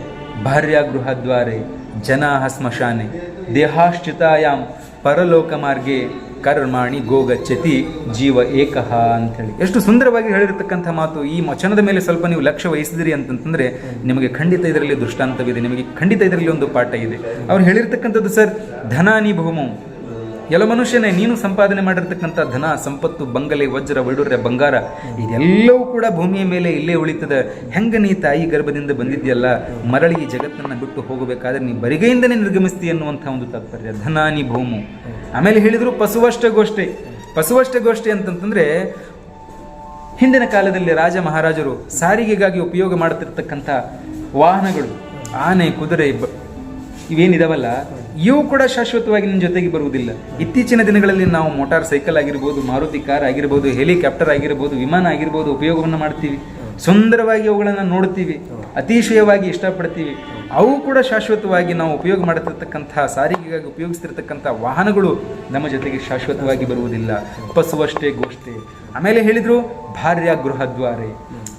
ಭಾರ್ಯ ಗೃಹದ್ವಾರೆ ಜನಾಹ ಸ್ಮಶಾನೆ ದೇಹಾಶ್ಚಿತಾಯಾಂ ಪರಲೋಕ ಮಾರ್ಗೆ ಕರ್ಮಾಣಿ ಗೋಗಚ್ಚತಿ, ಜೀವ ಏಕಃ ಅಂಥೇಳಿ. ಎಷ್ಟು ಸುಂದರವಾಗಿ ಹೇಳಿರ್ತಕ್ಕಂಥ ಮಾತು. ಈ ವಚನದ ಮೇಲೆ ಸ್ವಲ್ಪ ನೀವು ಲಕ್ಷ್ಯ ವಹಿಸಿದಿರಿ ಅಂತಂತಂದರೆ ನಿಮಗೆ ಖಂಡಿತ ಇದರಲ್ಲಿ ದೃಷ್ಟಾಂತವಿದೆ. ನಿಮಗೆ ಖಂಡಿತ ಇದರಲ್ಲಿ ಒಂದು ಪಾಠ ಇದೆ. ಅವ್ರು ಹೇಳಿರ್ತಕ್ಕಂಥದ್ದು, ಸರ್, ಧನಾನಿ ಭೂಮು ಎಲ್ಲ ಮನುಷ್ಯನೇ, ನೀನು ಸಂಪಾದನೆ ಮಾಡಿರ್ತಕ್ಕಂಥ ಧನ, ಸಂಪತ್ತು, ಬಂಗಲೆ, ವಜ್ರ ವೈಡೂರ್ಯ ಬಂಗಾರ, ಇದೆಲ್ಲವೂ ಕೂಡ ಭೂಮಿಯ ಮೇಲೆ ಇಲ್ಲೇ ಉಳಿತದೆ. ಹೆಂಗ ನೀ ತಾಯಿ ಗರ್ಭದಿಂದ ಬಂದಿದ್ಯಲ್ಲ ಮರಳಿ ಈ ಜಗತ್ತನ್ನ ಬಿಟ್ಟು ಹೋಗಬೇಕಾದ್ರೆ ನೀ ಬರಿಗೈಯಿಂದನೇ ನಿರ್ಗಮಿಸ್ತಿ ಅನ್ನುವಂಥ ಒಂದು ತಾತ್ಪರ್ಯ. ಧನಾನಿ ಭೂಮು. ಆಮೇಲೆ ಹೇಳಿದರು ಪಶುವಷ್ಟ ಗೋಷ್ಠಿ ಪಸುವಷ್ಟ ಗೋಷ್ಠಿ ಅಂತಂತಂದ್ರೆ, ಹಿಂದಿನ ಕಾಲದಲ್ಲಿ ರಾಜ ಮಹಾರಾಜರು ಸಾರಿಗೆಗಾಗಿ ಉಪಯೋಗ ಮಾಡುತ್ತಿರ್ತಕ್ಕಂಥ ವಾಹನಗಳು. ಆನೆ, ಕುದುರೆ ಇವೇನಿದಾವಲ್ಲ, ಇವು ಕೂಡ ಶಾಶ್ವತವಾಗಿ ನಿಮ್ಮ ಜೊತೆಗೆ ಬರುವುದಿಲ್ಲ. ಇತ್ತೀಚಿನ ದಿನಗಳಲ್ಲಿ ನಾವು ಮೋಟಾರ್ ಸೈಕಲ್ ಆಗಿರ್ಬೋದು, ಮಾರುತಿ ಕಾರ್ ಆಗಿರ್ಬೋದು, ಹೆಲಿಕಾಪ್ಟರ್ ಆಗಿರ್ಬೋದು, ವಿಮಾನ ಆಗಿರ್ಬೋದು ಉಪಯೋಗವನ್ನು ಮಾಡ್ತೀವಿ. ಸುಂದರವಾಗಿ ಅವುಗಳನ್ನು ನೋಡ್ತೀವಿ. ಅತಿಶಯವಾಗಿ ಇಷ್ಟಪಡ್ತೀವಿ. ಅವು ಕೂಡ ಶಾಶ್ವತವಾಗಿ ನಾವು ಉಪಯೋಗ ಮಾಡುತ್ತಿರ್ತಕ್ಕಂಥ ಸಾರಿಗೆಗಾಗಿ ಉಪಯೋಗಿಸ್ತಿರ್ತಕ್ಕಂಥ ವಾಹನಗಳು ನಮ್ಮ ಜೊತೆಗೆ ಶಾಶ್ವತವಾಗಿ ಬರುವುದಿಲ್ಲ. ಪಸುವಷ್ಟೇ ಗೋಷ್ಠೆ ಆಮೇಲೆ ಹೇಳಿದ್ರು ಭಾರ್ಯ ಗೃಹದ್ವಾರೆ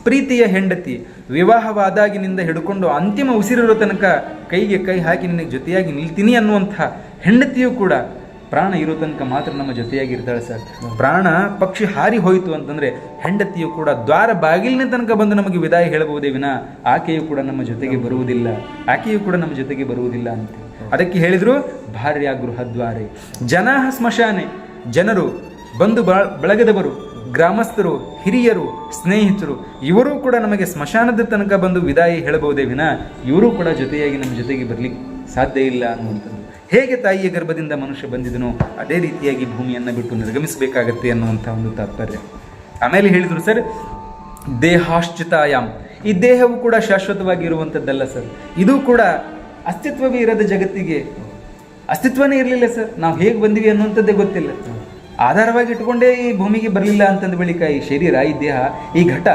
ಪ್ರೀತಿಯ ಹೆಂಡತಿ, ವಿವಾಹವಾದಾಗಿನಿಂದ ಹಿಡ್ಕೊಂಡು ಅಂತಿಮ ಉಸಿರಿರೋ ತನಕ ಕೈಗೆ ಕೈ ಹಾಕಿ ನಿನಗೆ ಜೊತೆಯಾಗಿ ನಿಲ್ತೀನಿ ಅನ್ನುವಂಥ ಹೆಂಡತಿಯು ಕೂಡ ಪ್ರಾಣ ಇರೋ ತನಕ ಮಾತ್ರ ನಮ್ಮ ಜೊತೆಯಾಗಿ ಇರ್ತಾಳೆ ಸರ್. ಪ್ರಾಣ ಪಕ್ಷಿ ಹಾರಿ ಹೋಯಿತು ಅಂತಂದ್ರೆ ಹೆಂಡತಿಯು ಕೂಡ ದ್ವಾರ ಬಾಗಿಲಿನ ತನಕ ಬಂದು ನಮಗೆ ವಿದಾಯ ಹೇಳಬಹುದೇ ವಿನ? ಆಕೆಯು ಕೂಡ ನಮ್ಮ ಜೊತೆಗೆ ಬರುವುದಿಲ್ಲ. ಆಕೆಯು ಕೂಡ ನಮ್ಮ ಜೊತೆಗೆ ಬರುವುದಿಲ್ಲ ಅಂತ. ಅದಕ್ಕೆ ಹೇಳಿದ್ರು ಭಾರ್ಯ ಗೃಹದ್ವಾರೆ ಜನ ಸ್ಮಶಾನೆ. ಜನರು ಬಂದು ಬಳ ಬಳಗದವರು, ಗ್ರಾಮಸ್ಥರು, ಹಿರಿಯರು, ಸ್ನೇಹಿತರು, ಇವರೂ ಕೂಡ ನಮಗೆ ಸ್ಮಶಾನದ ತನಕ ಬಂದು ವಿದಾಯ ಹೇಳಬಹುದೇ ವಿನ? ಇವರೂ ಕೂಡ ಜೊತೆಯಾಗಿ ನಮ್ಮ ಜೊತೆಗೆ ಬರಲಿಕ್ಕೆ ಸಾಧ್ಯ ಇಲ್ಲ ಅನ್ನುವಂಥದ್ದು. ಹೇಗೆ ತಾಯಿಯ ಗರ್ಭದಿಂದ ಮನುಷ್ಯ ಬಂದಿದನೋ ಅದೇ ರೀತಿಯಾಗಿ ಭೂಮಿಯನ್ನು ಬಿಟ್ಟು ನಿರ್ಗಮಿಸಬೇಕಾಗತ್ತೆ ಅನ್ನುವಂಥ ಒಂದು ತಾತ್ಪರ್ಯ. ಆಮೇಲೆ ಹೇಳಿದರು, ಸರ್, ದೇಹಾಶ್ಚಿತಾಯಾಮ್. ಈ ದೇಹವು ಕೂಡ ಶಾಶ್ವತವಾಗಿ ಇರುವಂಥದ್ದಲ್ಲ ಸರ್. ಇದು ಕೂಡ ಅಸ್ತಿತ್ವವೇ ಇರದ ಜಗತ್ತಿಗೆ. ಅಸ್ತಿತ್ವನೇ ಇರಲಿಲ್ಲ, ಸರ್. ನಾವು ಹೇಗೆ ಬಂದಿವಿ ಅನ್ನುವಂಥದ್ದೇ ಗೊತ್ತಿಲ್ಲ. ಆಧಾರವಾಗಿ ಇಟ್ಕೊಂಡೇ ಈ ಭೂಮಿಗೆ ಬರಲಿಲ್ಲ ಅಂತಂದ ಬಳಿಕ ಈ ಶರೀರ, ಈ ದೇಹ, ಈ ಘಟ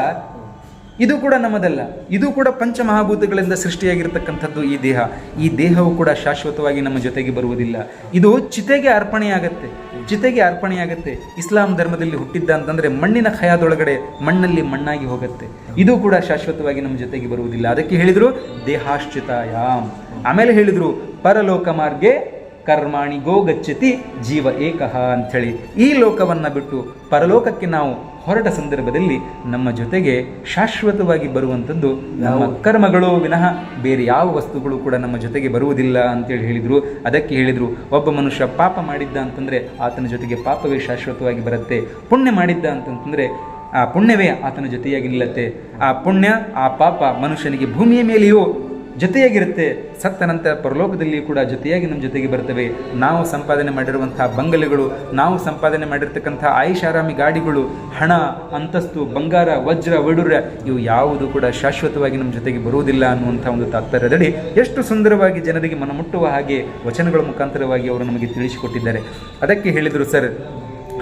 ಇದು ಕೂಡ ನಮ್ಮದಲ್ಲ. ಇದು ಕೂಡ ಪಂಚಮಹಾಭೂತಗಳಿಂದ ಸೃಷ್ಟಿಯಾಗಿರ್ತಕ್ಕಂಥದ್ದು ಈ ದೇಹ. ಈ ದೇಹವು ಕೂಡ ಶಾಶ್ವತವಾಗಿ ನಮ್ಮ ಜೊತೆಗೆ ಬರುವುದಿಲ್ಲ. ಇದು ಚಿತೆಗೆ ಅರ್ಪಣೆಯಾಗತ್ತೆ. ಚಿತೆಗೆ ಅರ್ಪಣೆಯಾಗತ್ತೆ. ಇಸ್ಲಾಂ ಧರ್ಮದಲ್ಲಿ ಹುಟ್ಟಿದ್ದ ಅಂತಂದ್ರೆ ಮಣ್ಣಿನ ಖಯಾದೊಳಗಡೆ ಮಣ್ಣಲ್ಲಿ ಮಣ್ಣಾಗಿ ಹೋಗುತ್ತೆ. ಇದು ಕೂಡ ಶಾಶ್ವತವಾಗಿ ನಮ್ಮ ಜೊತೆಗೆ ಬರುವುದಿಲ್ಲ. ಅದಕ್ಕೆ ಹೇಳಿದರು ದೇಹಾಶ್ಚಿತಾಯಾಮ್. ಆಮೇಲೆ ಹೇಳಿದರು ಪರಲೋಕ ಮಾರ್ಗೆ ಕರ್ಮಾಣಿ ಗೋ ಗಚ್ಚತಿ ಜೀವ ಏಕಃ ಅಂಥೇಳಿ ಈ ಲೋಕವನ್ನ ಬಿಟ್ಟು ಪರಲೋಕಕ್ಕೆ ನಾವು ಹೊರಟ ಸಂದರ್ಭದಲ್ಲಿ ನಮ್ಮ ಜೊತೆಗೆ ಶಾಶ್ವತವಾಗಿ ಬರುವಂಥದ್ದು ನಮ್ಮ ಕರ್ಮಗಳು ವಿನಃ ಬೇರೆ ಯಾವ ವಸ್ತುಗಳು ಕೂಡ ನಮ್ಮ ಜೊತೆಗೆ ಬರುವುದಿಲ್ಲ ಅಂತೇಳಿ ಹೇಳಿದ್ರು. ಅದಕ್ಕೆ ಹೇಳಿದರು ಒಬ್ಬ ಮನುಷ್ಯ ಪಾಪ ಮಾಡಿದ್ದ ಅಂತಂದ್ರೆ ಆತನ ಜೊತೆಗೆ ಪಾಪವೇ ಶಾಶ್ವತವಾಗಿ ಬರುತ್ತೆ. ಪುಣ್ಯ ಮಾಡಿದ್ದ ಅಂತಂತಂದರೆ ಆ ಪುಣ್ಯವೇ ಆತನ ಜೊತೆಯಾಗಿ ನಿಲ್ಲತ್ತೆ ಆ ಪುಣ್ಯ ಆ ಪಾಪ ಮನುಷ್ಯನಿಗೆ ಭೂಮಿಯ ಮೇಲೆಯೂ ಜೊತೆಯಾಗಿರುತ್ತೆ. ಸತ್ತ ನಂತರ ಪರಲೋಕದಲ್ಲಿ ಕೂಡ ಜೊತೆಯಾಗಿ ನಮ್ಮ ಜೊತೆಗೆ ಬರ್ತವೆ ನಾವು ಸಂಪಾದನೆ ಮಾಡಿರುವಂತಹ ಬಂಗಲೆಗಳು, ನಾವು ಸಂಪಾದನೆ ಮಾಡಿರ್ತಕ್ಕಂಥ ಆಯುಷಾರಾಮಿ ಗಾಡಿಗಳು, ಹಣ, ಅಂತಸ್ತು, ಬಂಗಾರ, ವಜ್ರ, ವಡುರ, ಇವು ಯಾವುದು ಕೂಡ ಶಾಶ್ವತವಾಗಿ ನಮ್ಮ ಜೊತೆಗೆ ಬರುವುದಿಲ್ಲ ಅನ್ನುವಂಥ ಒಂದು ತಾತ್ಪರ್ಯದಡಿ ಎಷ್ಟು ಸುಂದರವಾಗಿ ಜನರಿಗೆ ಮನಮುಟ್ಟುವ ಹಾಗೆ ವಚನಗಳ ಮುಖಾಂತರವಾಗಿ ಅವರು ನಮಗೆ ತಿಳಿಸಿಕೊಟ್ಟಿದ್ದಾರೆ. ಅದಕ್ಕೆ ಹೇಳಿದರು, ಸರ್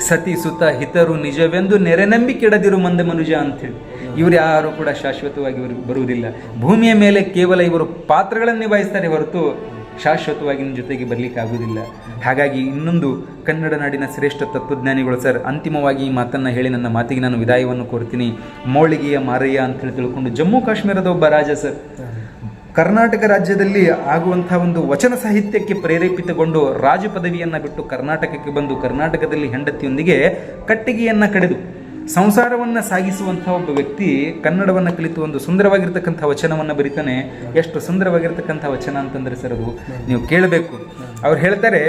ಸತಿ ಸುತ ಹಿತರು ನಿಜವೆಂದು ನೆರೆ ಕೆಡದಿರು ಮಂದ ಮನುಜ ಅಂತೇಳಿ ಇವರು ಯಾರು ಕೂಡ ಶಾಶ್ವತವಾಗಿ ಇವರು ಬರುವುದಿಲ್ಲ. ಭೂಮಿಯ ಮೇಲೆ ಕೇವಲ ಇವರು ಪಾತ್ರಗಳನ್ನು ನಿಭಾಯಿಸ್ತಾರೆ ಹೊರತು ಶಾಶ್ವತವಾಗಿ ನಿಮ್ಮ ಜೊತೆಗೆ ಬರಲಿಕ್ಕೆ ಆಗುವುದಿಲ್ಲ. ಹಾಗಾಗಿ ಇನ್ನೊಂದು ಕನ್ನಡ ನಾಡಿನ ಶ್ರೇಷ್ಠ ತತ್ವಜ್ಞಾನಿಗಳು ಸರ್, ಅಂತಿಮವಾಗಿ ಈ ಮಾತನ್ನು ಹೇಳಿ ನನ್ನ ಮಾತಿಗೆ ನಾನು ವಿದಾಯವನ್ನು ಕೋರ್ತೀನಿ. ಮೌಳಿಗೆಯ ಮಾರಯ್ಯ ಅಂತೇಳಿ ತಿಳ್ಕೊಂಡು ಜಮ್ಮು ಕಾಶ್ಮೀರದ ಒಬ್ಬ ರಾಜ ಸರ್. ಕರ್ನಾಟಕ ರಾಜ್ಯದಲ್ಲಿ ಆಗುವಂತಹ ಒಂದು ವಚನ ಸಾಹಿತ್ಯಕ್ಕೆ ಪ್ರೇರೇಪಿತಗೊಂಡು ರಾಜ ಪದವಿಯನ್ನ ಬಿಟ್ಟು ಕರ್ನಾಟಕಕ್ಕೆ ಬಂದು ಕರ್ನಾಟಕದಲ್ಲಿ ಹೆಂಡತಿಯೊಂದಿಗೆ ಕಟ್ಟಿಗೆಯನ್ನ ಕಡೆದು ಸಂಸಾರವನ್ನ ಸಾಗಿಸುವಂತಹ ಒಬ್ಬ ವ್ಯಕ್ತಿ ಕನ್ನಡವನ್ನ ಕಲಿತು ಒಂದು ಸುಂದರವಾಗಿರ್ತಕ್ಕಂಥ ವಚನವನ್ನ ಬರಿತಾನೆ. ಎಷ್ಟು ಸುಂದರವಾಗಿರ್ತಕ್ಕಂಥ ವಚನ ಅಂತಂದ್ರೆ ಸರ್ ಅದು ನೀವು ಕೇಳಬೇಕು. ಅವ್ರು ಹೇಳ್ತಾರೆ,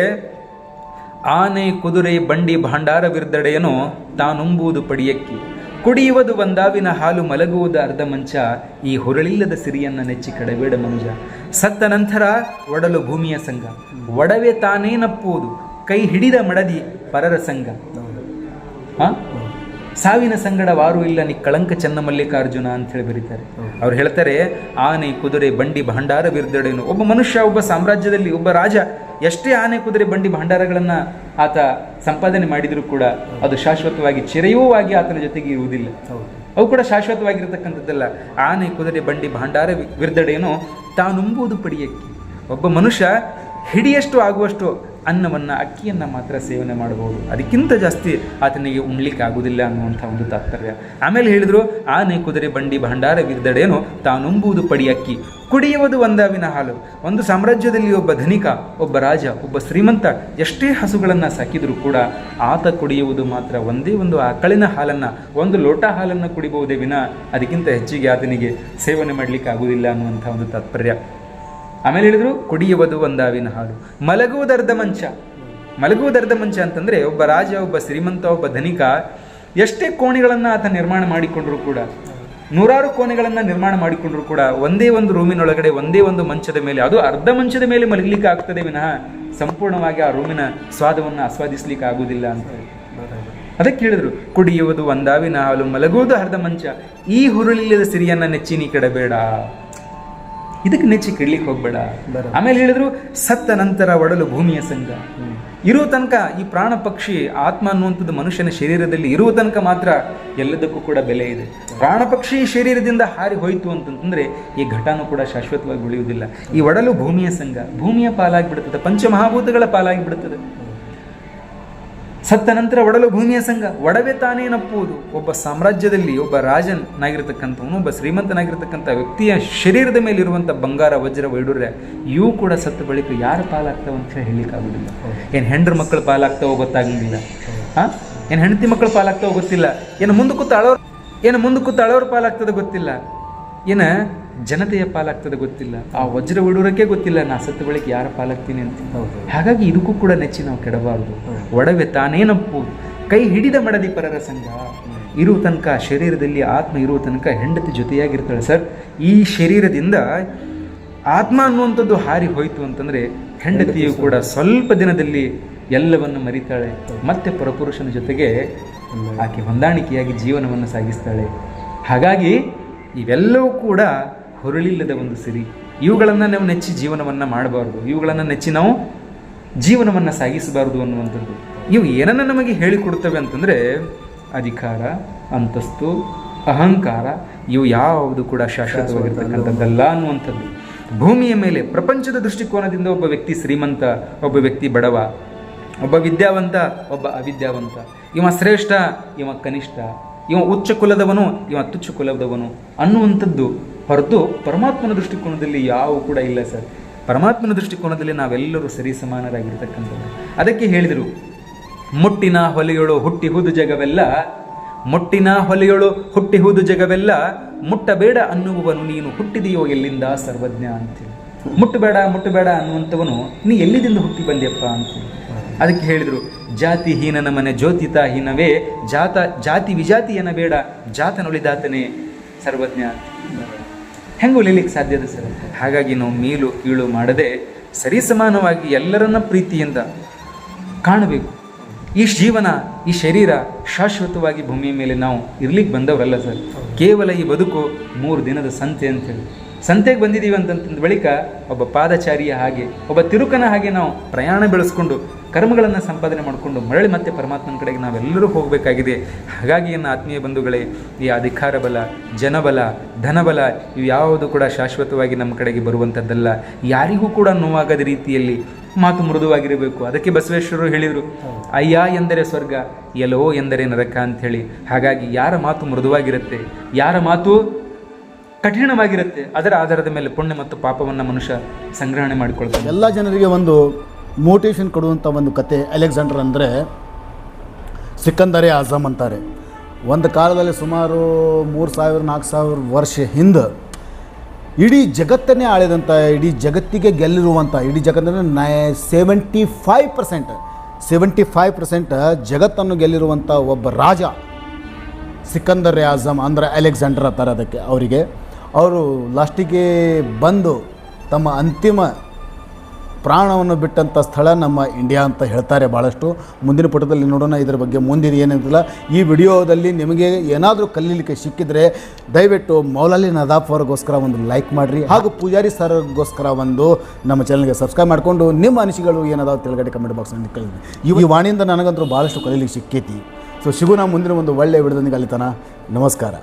ಆನೆ ಕುದುರೆ ಬಂಡಿ ಭಾಂಡಾರ ವಿರ್ದಡೆಯನು ತಾನುಂಬುವುದು ಪಡಿಯಕ್ಕಿ. ಕುಡಿಯುವುದು ಒಂದಾವಿನ ಹಾಲು ಮಲಗುವುದು ಅರ್ಧ ಮಂಚ, ಈ ಹೊರಳಿಲ್ಲದ ಸಿರಿಯನ್ನ ನೆಚ್ಚಿ ಕಡಬೇಡ ಮನುಜ. ಸತ್ತ ನಂತರ ಒಡಲು ಭೂಮಿಯ ಸಂಘ. ಒಡವೆ ತಾನೇ ನಪ್ಪುವುದು, ಕೈ ಹಿಡಿದ ಮಡದಿ ಪರರ ಸಂಘ. ಸಾವಿನ ಸಂಗಡ ವಾರು ಇಲ್ಲ ನಿ ಕಳಂಕ ಚನ್ನಮಲ್ಲಿಕಾರ್ಜುನ ಅಂತ ಹೇಳಿ ಬರೀತಾರೆ. ಅವ್ರು ಹೇಳ್ತಾರೆ, ಆನೆ, ಕುದುರೆ, ಬಂಡಿ, ಭಂಡಾರ, ಬಿರ್ದಡೇನು. ಒಬ್ಬ ಮನುಷ್ಯ, ಒಬ್ಬ ಸಾಮ್ರಾಜ್ಯದಲ್ಲಿ, ಒಬ್ಬ ರಾಜ ಎಷ್ಟೇ ಆನೆ ಕುದುರೆ ಬಂಡಿ ಭಂಡಾರಗಳನ್ನ ಆತ ಸಂಪಾದನೆ ಮಾಡಿದರೂ ಕೂಡ ಅದು ಶಾಶ್ವತವಾಗಿ ಚಿರೆಯುವಾಗಿ ಆತನ ಜೊತೆಗೆ ಇರುವುದಿಲ್ಲ. ಅವು ಕೂಡ ಶಾಶ್ವತವಾಗಿರತಕ್ಕಂಥದ್ದಲ್ಲ. ಆನೆ ಕುದುರೆ ಬಂಡಿ ಭಂಡಾರ ವಿ- ವಿರ್ದಡೇನು ತಾನುಂಬುವುದು ಪಡಿಯಕ್ಕೆ. ಒಬ್ಬ ಮನುಷ್ಯ ಹಿಡಿಯಷ್ಟು ಆಗುವಷ್ಟು ಅನ್ನವನ್ನು, ಅಕ್ಕಿಯನ್ನು ಮಾತ್ರ ಸೇವನೆ ಮಾಡಬಹುದು. ಅದಕ್ಕಿಂತ ಜಾಸ್ತಿ ಆತನಿಗೆ ಉಣ್ಲಿಕ್ಕೆ ಆಗುವುದಿಲ್ಲ ಅನ್ನುವಂಥ ಒಂದು ತಾತ್ಪರ್ಯ. ಆಮೇಲೆ ಹೇಳಿದರು, ಆನೆ ಕುದುರೆ, ಬಂಡಿ, ಭಂಡಾರ ಭಂಡಾರವಿದ್ದಡೇನು ತಾನುಂಬುವುದು ಪಡಿ ಅಕ್ಕಿ. ಕುಡಿಯುವುದು ಒಂದಾವಿನ ಹಾಲು. ಒಂದು ಸಾಮ್ರಾಜ್ಯದಲ್ಲಿ ಒಬ್ಬ ಧನಿಕ, ಒಬ್ಬ ರಾಜ, ಒಬ್ಬ ಶ್ರೀಮಂತ ಎಷ್ಟೇ ಹಸುಗಳನ್ನು ಸಾಕಿದರೂ ಕೂಡ ಆತ ಕುಡಿಯುವುದು ಮಾತ್ರ ಒಂದೇ ಒಂದು ಆಕಳಿನ ಹಾಲನ್ನು, ಒಂದು ಲೋಟ ಹಾಲನ್ನು ಕುಡಿಬಹುದೇ ವಿನ, ಅದಕ್ಕಿಂತ ಹೆಚ್ಚಿಗೆ ಆತನಿಗೆ ಸೇವನೆ ಮಾಡಲಿಕ್ಕೆ ಆಗುವುದಿಲ್ಲ ಅನ್ನುವಂಥ ಒಂದು ತಾತ್ಪರ್ಯ. ಆಮೇಲೆ ಹೇಳಿದ್ರು, ಕುಡಿಯುವುದು ಒಂದಾವಿನ ಹಾಲು. ಮಲಗುವುದರ್ಧ ಮಂಚ. ಮಲಗುವುದರ್ಧ ಮಂಚ ಅಂತಂದ್ರೆ ಒಬ್ಬ ರಾಜ, ಒಬ್ಬ ಶ್ರೀಮಂತ, ಒಬ್ಬ ಧನಿಕ ಎಷ್ಟೇ ಕೋಣೆಗಳನ್ನು ಆತ ನಿರ್ಮಾಣ ಮಾಡಿಕೊಂಡ್ರು ಕೂಡ, ನೂರಾರು ಕೋಣೆಗಳನ್ನು ನಿರ್ಮಾಣ ಮಾಡಿಕೊಂಡ್ರು ಕೂಡ ಒಂದೇ ಒಂದು ರೂಮಿನೊಳಗಡೆ, ಒಂದೇ ಒಂದು ಮಂಚದ ಮೇಲೆ, ಅದು ಅರ್ಧ ಮಂಚದ ಮೇಲೆ ಮಲಗಲಿಕ್ಕೆ ಆಗ್ತದೆ ವಿನಃ ಸಂಪೂರ್ಣವಾಗಿ ಆ ರೂಮಿನ ಸ್ವಾದವನ್ನು ಆಸ್ವಾದಿಸ್ಲಿಕ್ಕೆ ಆಗುವುದಿಲ್ಲ ಅಂತ ಅದಕ್ಕೆ ಹೇಳಿದ್ರು, ಕುಡಿಯುವುದು ಒಂದಾವಿನ ಹಾಲು, ಮಲಗುವುದು ಅರ್ಧ ಮಂಚ. ಈ ಹುರುಳಿಲ್ಲದ ಸಿರಿಯನ್ನ ನೆಚ್ಚಿನಿ ಕೆಡಬೇಡ. ಇದಕ್ಕೆ ನೆಚ್ಚಿ ಕೆಡ್ಲಿಕ್ಕೆ ಹೋಗ್ಬೇಡ. ಆಮೇಲೆ ಹೇಳಿದ್ರು ಸತ್ತ ನಂತರ ಒಡಲು ಭೂಮಿಯ ಸಂಘ. ಇರೋ ತನಕ ಈ ಪ್ರಾಣ ಪಕ್ಷಿ ಆತ್ಮ ಅನ್ನುವಂಥದ್ದು ಮನುಷ್ಯನ ಶರೀರದಲ್ಲಿ ಇರುವ ತನಕ ಮಾತ್ರ ಎಲ್ಲದಕ್ಕೂ ಕೂಡ ಬೆಲೆ ಇದೆ. ಪ್ರಾಣ ಪಕ್ಷಿ ಶರೀರದಿಂದ ಹಾರಿ ಹೋಯಿತು ಅಂತಂತಂದ್ರೆ ಈ ಘಟನೂ ಕೂಡ ಶಾಶ್ವತವಾಗಿ ಉಳಿಯುವುದಿಲ್ಲ. ಈ ಒಡಲು ಭೂಮಿಯ ಸಂಘ ಭೂಮಿಯ ಪಾಲಾಗಿ ಬಿಡುತ್ತದೆ ಪಂಚಮಹಾಭೂತಗಳ ಪಾಲಾಗಿ ಬಿಡುತ್ತದೆ ಸತ್ತ ನಂತರ ಒಡಲು ಭೂಮಿಯ ಸಂಘ ಒಡವೆ ತಾನೇ ನಪ್ಪುವುದು. ಒಬ್ಬ ಸಾಮ್ರಾಜ್ಯದಲ್ಲಿ ಒಬ್ಬ ರಾಜನಾಗಿರ್ತಕ್ಕಂಥವನು ಒಬ್ಬ ಶ್ರೀಮಂತನಾಗಿರ್ತಕ್ಕಂಥ ವ್ಯಕ್ತಿಯ ಶರೀರದ ಮೇಲೆ ಇರುವಂಥ ಬಂಗಾರ, ವಜ್ರ ವೈಡೂರ್ಯ ಇವು ಕೂಡ ಸತ್ತ ಬಳಿಕ ಯಾರು ಪಾಲಾಗ್ತಾವ ಅಂತ ಏನು ಹೆಂಡ್ರ ಮಕ್ಕಳು ಪಾಲಾಗ್ತಾವೋ ಗೊತ್ತಾಗಲಿಲ್ಲ. ಹಾ ಏನು ಹೆಂಡತಿ ಮಕ್ಕಳು ಪಾಲಾಗ್ತಾವೋ ಗೊತ್ತಿಲ್ಲ. ಏನು ಮುಂದೆ ಕೂತ ಅಳೋರು ಏನು ಮುಂದೆ ಕೂತ ಅಳೋರು ಪಾಲಾಗ್ತದೆ ಗೊತ್ತಿಲ್ಲ. ಏನ? ಜನತೆಯ ಪಾಲಾಗ್ತದೆ ಗೊತ್ತಿಲ್ಲ. ಆ ವಜ್ರ ವೈಡೂರಕ್ಕೆ ಗೊತ್ತಿಲ್ಲ ನಾ ಸತ್ತ ಬಳಿಕ ಯಾರ ಪಾಲಾಗ್ತೀನಿ ಅಂತ. ಹಾಗಾಗಿ ಇದಕ್ಕೂ ಕೂಡ ನೆಚ್ಚಿ ನಾವು ಕೆಡಬಾರದು. ಒಡವೆ ತಾನೇನಪ್ಪು ಕೈ ಹಿಡಿದ ಮಡದಿ ಪರರ ಸಂಘ. ಇರುವ ತನಕ ಶರೀರದಲ್ಲಿ ಆತ್ಮ ಇರುವ ತನಕ ಹೆಂಡತಿ ಜೊತೆಯಾಗಿರ್ತಾಳೆ ಸರ್. ಈ ಶರೀರದಿಂದ ಆತ್ಮ ಅನ್ನುವಂಥದ್ದು ಹಾರಿ ಹೋಯಿತು ಅಂತಂದರೆ ಹೆಂಡತಿಯು ಕೂಡ ಸ್ವಲ್ಪ ದಿನದಲ್ಲಿ ಎಲ್ಲವನ್ನು ಮರಿತಾಳೆ. ಮತ್ತೆ ಪರಪುರುಷನ ಜೊತೆಗೆ ಆಕೆ ಹೊಂದಾಣಿಕೆಯಾಗಿ ಜೀವನವನ್ನು ಸಾಗಿಸ್ತಾಳೆ. ಹಾಗಾಗಿ ಇವೆಲ್ಲವೂ ಕೂಡ ಹೊರಳಿಲ್ಲದ ಒಂದು ಸಿರಿ. ಇವುಗಳನ್ನು ನಾವು ನೆಚ್ಚಿ ಜೀವನವನ್ನು ಮಾಡಬಾರ್ದು. ಇವುಗಳನ್ನು ನೆಚ್ಚಿ ನಾವು ಜೀವನವನ್ನು ಸಾಗಿಸಬಾರ್ದು ಅನ್ನುವಂಥದ್ದು. ಇವು ಏನನ್ನ ನಮಗೆ ಹೇಳಿಕೊಡ್ತವೆ ಅಂತಂದರೆ ಅಧಿಕಾರ, ಅಂತಸ್ತು, ಅಹಂಕಾರ, ಇವು ಯಾವುದು ಕೂಡ ಶಾಶ್ವತವಾಗಿರ್ತಕ್ಕಂಥದ್ದಲ್ಲ ಅನ್ನುವಂಥದ್ದು. ಭೂಮಿಯ ಮೇಲೆ, ಪ್ರಪಂಚದ ದೃಷ್ಟಿಕೋನದಿಂದ ಒಬ್ಬ ವ್ಯಕ್ತಿ ಶ್ರೀಮಂತ, ಒಬ್ಬ ವ್ಯಕ್ತಿ ಬಡವ, ಒಬ್ಬ ವಿದ್ಯಾವಂತ, ಒಬ್ಬ ಅವಿದ್ಯಾವಂತ. ಇವ ಶ್ರೇಷ್ಠ, ಇವ ಕನಿಷ್ಠ. ಇವ ಉಚ್ಚ ಕುಲದವನು ಇವ ತುಚ್ಛ ಕುಲದವನು ಅನ್ನುವಂಥದ್ದು ಹೊರತು ಪರಮಾತ್ಮನ ದೃಷ್ಟಿಕೋನದಲ್ಲಿ ಯಾವ ಕೂಡ ಇಲ್ಲ ಸರ್. ಪರಮಾತ್ಮನ ದೃಷ್ಟಿಕೋನದಲ್ಲಿ ನಾವೆಲ್ಲರೂ ಸರಿ ಸಮಾನರಾಗಿರ್ತಕ್ಕಂಥದ್ದು ಅದಕ್ಕೆ ಹೇಳಿದರು, ಮುಟ್ಟಿನ ಹೊಲೆಯೊಳು ಹುಟ್ಟಿಹುದು ಜಗವೆಲ್ಲ, ಮುಟ್ಟಿನ ಹೊಲೆಯೊಳು ಹುಟ್ಟಿಹುದು ಜಗವೆಲ್ಲ, ಮುಟ್ಟಬೇಡ ಅನ್ನುವವನು ನೀನು ಹುಟ್ಟಿದೆಯೋ ಎಲ್ಲಿಂದ ಸರ್ವಜ್ಞ ಅಂತೇಳಿ ಮುಟ್ಟಬೇಡ ಮುಟ್ಟಬೇಡ ಅನ್ನುವಂಥವನು ನೀ ಎಲ್ಲಿದಿಂದ ಹುಟ್ಟಿ ಬಂದ್ಯಪ್ಪ ಅಂತೇಳಿ ಅದಕ್ಕೆ ಹೇಳಿದರು, ಜಾತಿ ಹೀನನ ಮನೆ ಜ್ಯೋತಿತ ಹೀನವೇ, ಜಾತ, ಜಾತಿ ವಿಜಾತಿಯನ ಬೇಡ, ಜಾತನುಳಿದಾತನೇ ಸರ್ವಜ್ಞ. ಹೆಂಗೆ ಉಳಿಲಿಕ್ಕೆ ಸಾಧ್ಯದ ಸರ್? ಹಾಗಾಗಿ ನಾವು ಮೇಲು ಕೀಳು ಮಾಡದೆ ಸರಿ ಸಮಾನವಾಗಿ ಎಲ್ಲರನ್ನ ಪ್ರೀತಿಯಿಂದ ಕಾಣಬೇಕು. ಈ ಜೀವನ ಈ ಶರೀರ ಶಾಶ್ವತವಾಗಿ ಭೂಮಿಯ ಮೇಲೆ ನಾವು ಇರ್ಲಿಕ್ಕೆ ಬಂದವರಲ್ಲ ಸರ್? ಕೇವಲ ಈ ಬದುಕು ಮೂರು ದಿನದ ಸಂತೆ ಅಂತೇಳಿ. ಸಂತೆಗೆ ಬಂದಿದ್ದೀವಿ ಅಂತಂತಂದ ಬಳಿಕ ಒಬ್ಬ ಪಾದಚಾರಿಯ ಹಾಗೆ, ಒಬ್ಬ ತಿರುಕನ ಹಾಗೆ ನಾವು ಪ್ರಯಾಣ ಬೆಳೆಸ್ಕೊಂಡು ಕರ್ಮಗಳನ್ನು ಸಂಪಾದನೆ ಮಾಡಿಕೊಂಡು ಮರಳಿ ಮತ್ತೆ ಪರಮಾತ್ಮನ ಕಡೆಗೆ ನಾವೆಲ್ಲರೂ ಹೋಗಬೇಕಾಗಿದೆ. ಹಾಗಾಗಿ ನನ್ನ ಆತ್ಮೀಯ ಬಂಧುಗಳೇ, ಈ ಅಧಿಕಾರ ಬಲ, ಜನಬಲ, ಧನಬಲ, ಇವು ಯಾವುದು ಕೂಡ ಶಾಶ್ವತವಾಗಿ ನಮ್ಮ ಕಡೆಗೆ ಬರುವಂಥದ್ದಲ್ಲ ಯಾರಿಗೂ ಕೂಡ ನೋವಾಗದ ರೀತಿಯಲ್ಲಿ ಮಾತು ಮೃದುವಾಗಿರಬೇಕು. ಅದಕ್ಕೆ ಬಸವೇಶ್ವರರು ಹೇಳಿದರು, ಅಯ್ಯ ಎಂದರೆ ಸ್ವರ್ಗ, ಎಲ್ಲೋ ಎಂದರೆ ನರಕ ಅಂಥೇಳಿ. ಹಾಗಾಗಿ ಯಾರ ಮಾತು ಮೃದುವಾಗಿರುತ್ತೆ, ಯಾರ ಮಾತು ಕಠಿಣವಾಗಿರುತ್ತೆ. ಅದರ ಆಧಾರದ ಮೇಲೆ ಪುಣ್ಯ ಮತ್ತು ಪಾಪವನ್ನು ಮನುಷ್ಯ ಸಂಗ್ರಹಣೆ ಮಾಡಿಕೊಳ್ತಾನೆ. ಎಲ್ಲ ಜನರಿಗೆ ಒಂದು ಮೋಟಿವೇಶನ್ ಕೊಡುವಂಥ ಒಂದು ಕತೆ ಅಲೆಕ್ಸಾಂಡರ್ ಅಂದರೆ ಸಿಕ್ಕಂದರೆ ಆಜಮ್ ಅಂತಾರೆ. ಒಂದು ಕಾಲದಲ್ಲಿ ಸುಮಾರು ಮೂರು ಸಾವಿರ, ನಾಲ್ಕು ಸಾವಿರ ವರ್ಷ ಹಿಂದೆ ಇಡೀ ಜಗತ್ತನ್ನೇ ಆಳಿದಂಥ ಇಡೀ ಜಗತ್ತಿಗೆ ಗೆಲ್ಲಿರುವಂಥ ಇಡೀ ಜಗತ್ತನ್ನು ನೈ seventy five percent seventy five percent ಜಗತ್ತನ್ನು ಗೆಲ್ಲಿರುವಂಥ ಒಬ್ಬ ರಾಜ ಸಿಕಂದರ್ ಆಜಮ್ ಅಂದರೆ ಅಲೆಕ್ಸಾಂಡರ್ ಅಂತಾರೆ ಅದಕ್ಕೆ ಅವರಿಗೆ. ಅವರು ಲಾಸ್ಟಿಗೆ ಬಂದು ತಮ್ಮ ಅಂತಿಮ ಪ್ರಾಣವನ್ನು ಬಿಟ್ಟಂಥ ಸ್ಥಳ ನಮ್ಮ ಇಂಡಿಯಾ ಅಂತ ಹೇಳ್ತಾರೆ ಭಾಳಷ್ಟು. ಮುಂದಿನ ಪುಟದಲ್ಲಿ ನೋಡೋಣ ಇದರ ಬಗ್ಗೆ ಮುಂದಿನ ಏನಿಲ್ಲ ಈ ವಿಡಿಯೋದಲ್ಲಿ ನಿಮಗೆ ಏನಾದರೂ ಕಲೀಲಿಕ್ಕೆ ಸಿಕ್ಕಿದರೆ ದಯವಿಟ್ಟು ಮೌಲಾಲಿ ನದಾಫ್ ಅವ್ರಿಗೋಸ್ಕರ ಒಂದು ಲೈಕ್ ಮಾಡಿರಿ. ಹಾಗೂ ಪೂಜಾರಿ ಸರ್ಗೋಸ್ಕರ ಒಂದು ನಮ್ಮ ಚಾನಲ್ಗೆ ಸಬ್ಸ್ಕ್ರೈಬ್ ಮಾಡಿಕೊಂಡು ನಿಮ್ಮ ಅನಿಸಿಕೆಗಳು ಏನಾದರೂ ತೆಳಗಡೆ ಕಮೆಂಟ್ ಬಾಕ್ಸ್ನಲ್ಲಿ ಕಲಿದೆ ಇವು ಈ ವಾಣಿಯಿಂದ ನನಗಂತೂ ಭಾಳಷ್ಟು ಕಲೀಲಿಕ್ಕೆ ಸಿಕ್ಕೈತಿ. ಸೊ ಶಿವನ ಮುಂದಿನ ಒಂದು ಒಳ್ಳೆಯ ವಿಡಿಯೋದೊಂದಿಗೆ ಅಲ್ಲಿತನ. ನಮಸ್ಕಾರ.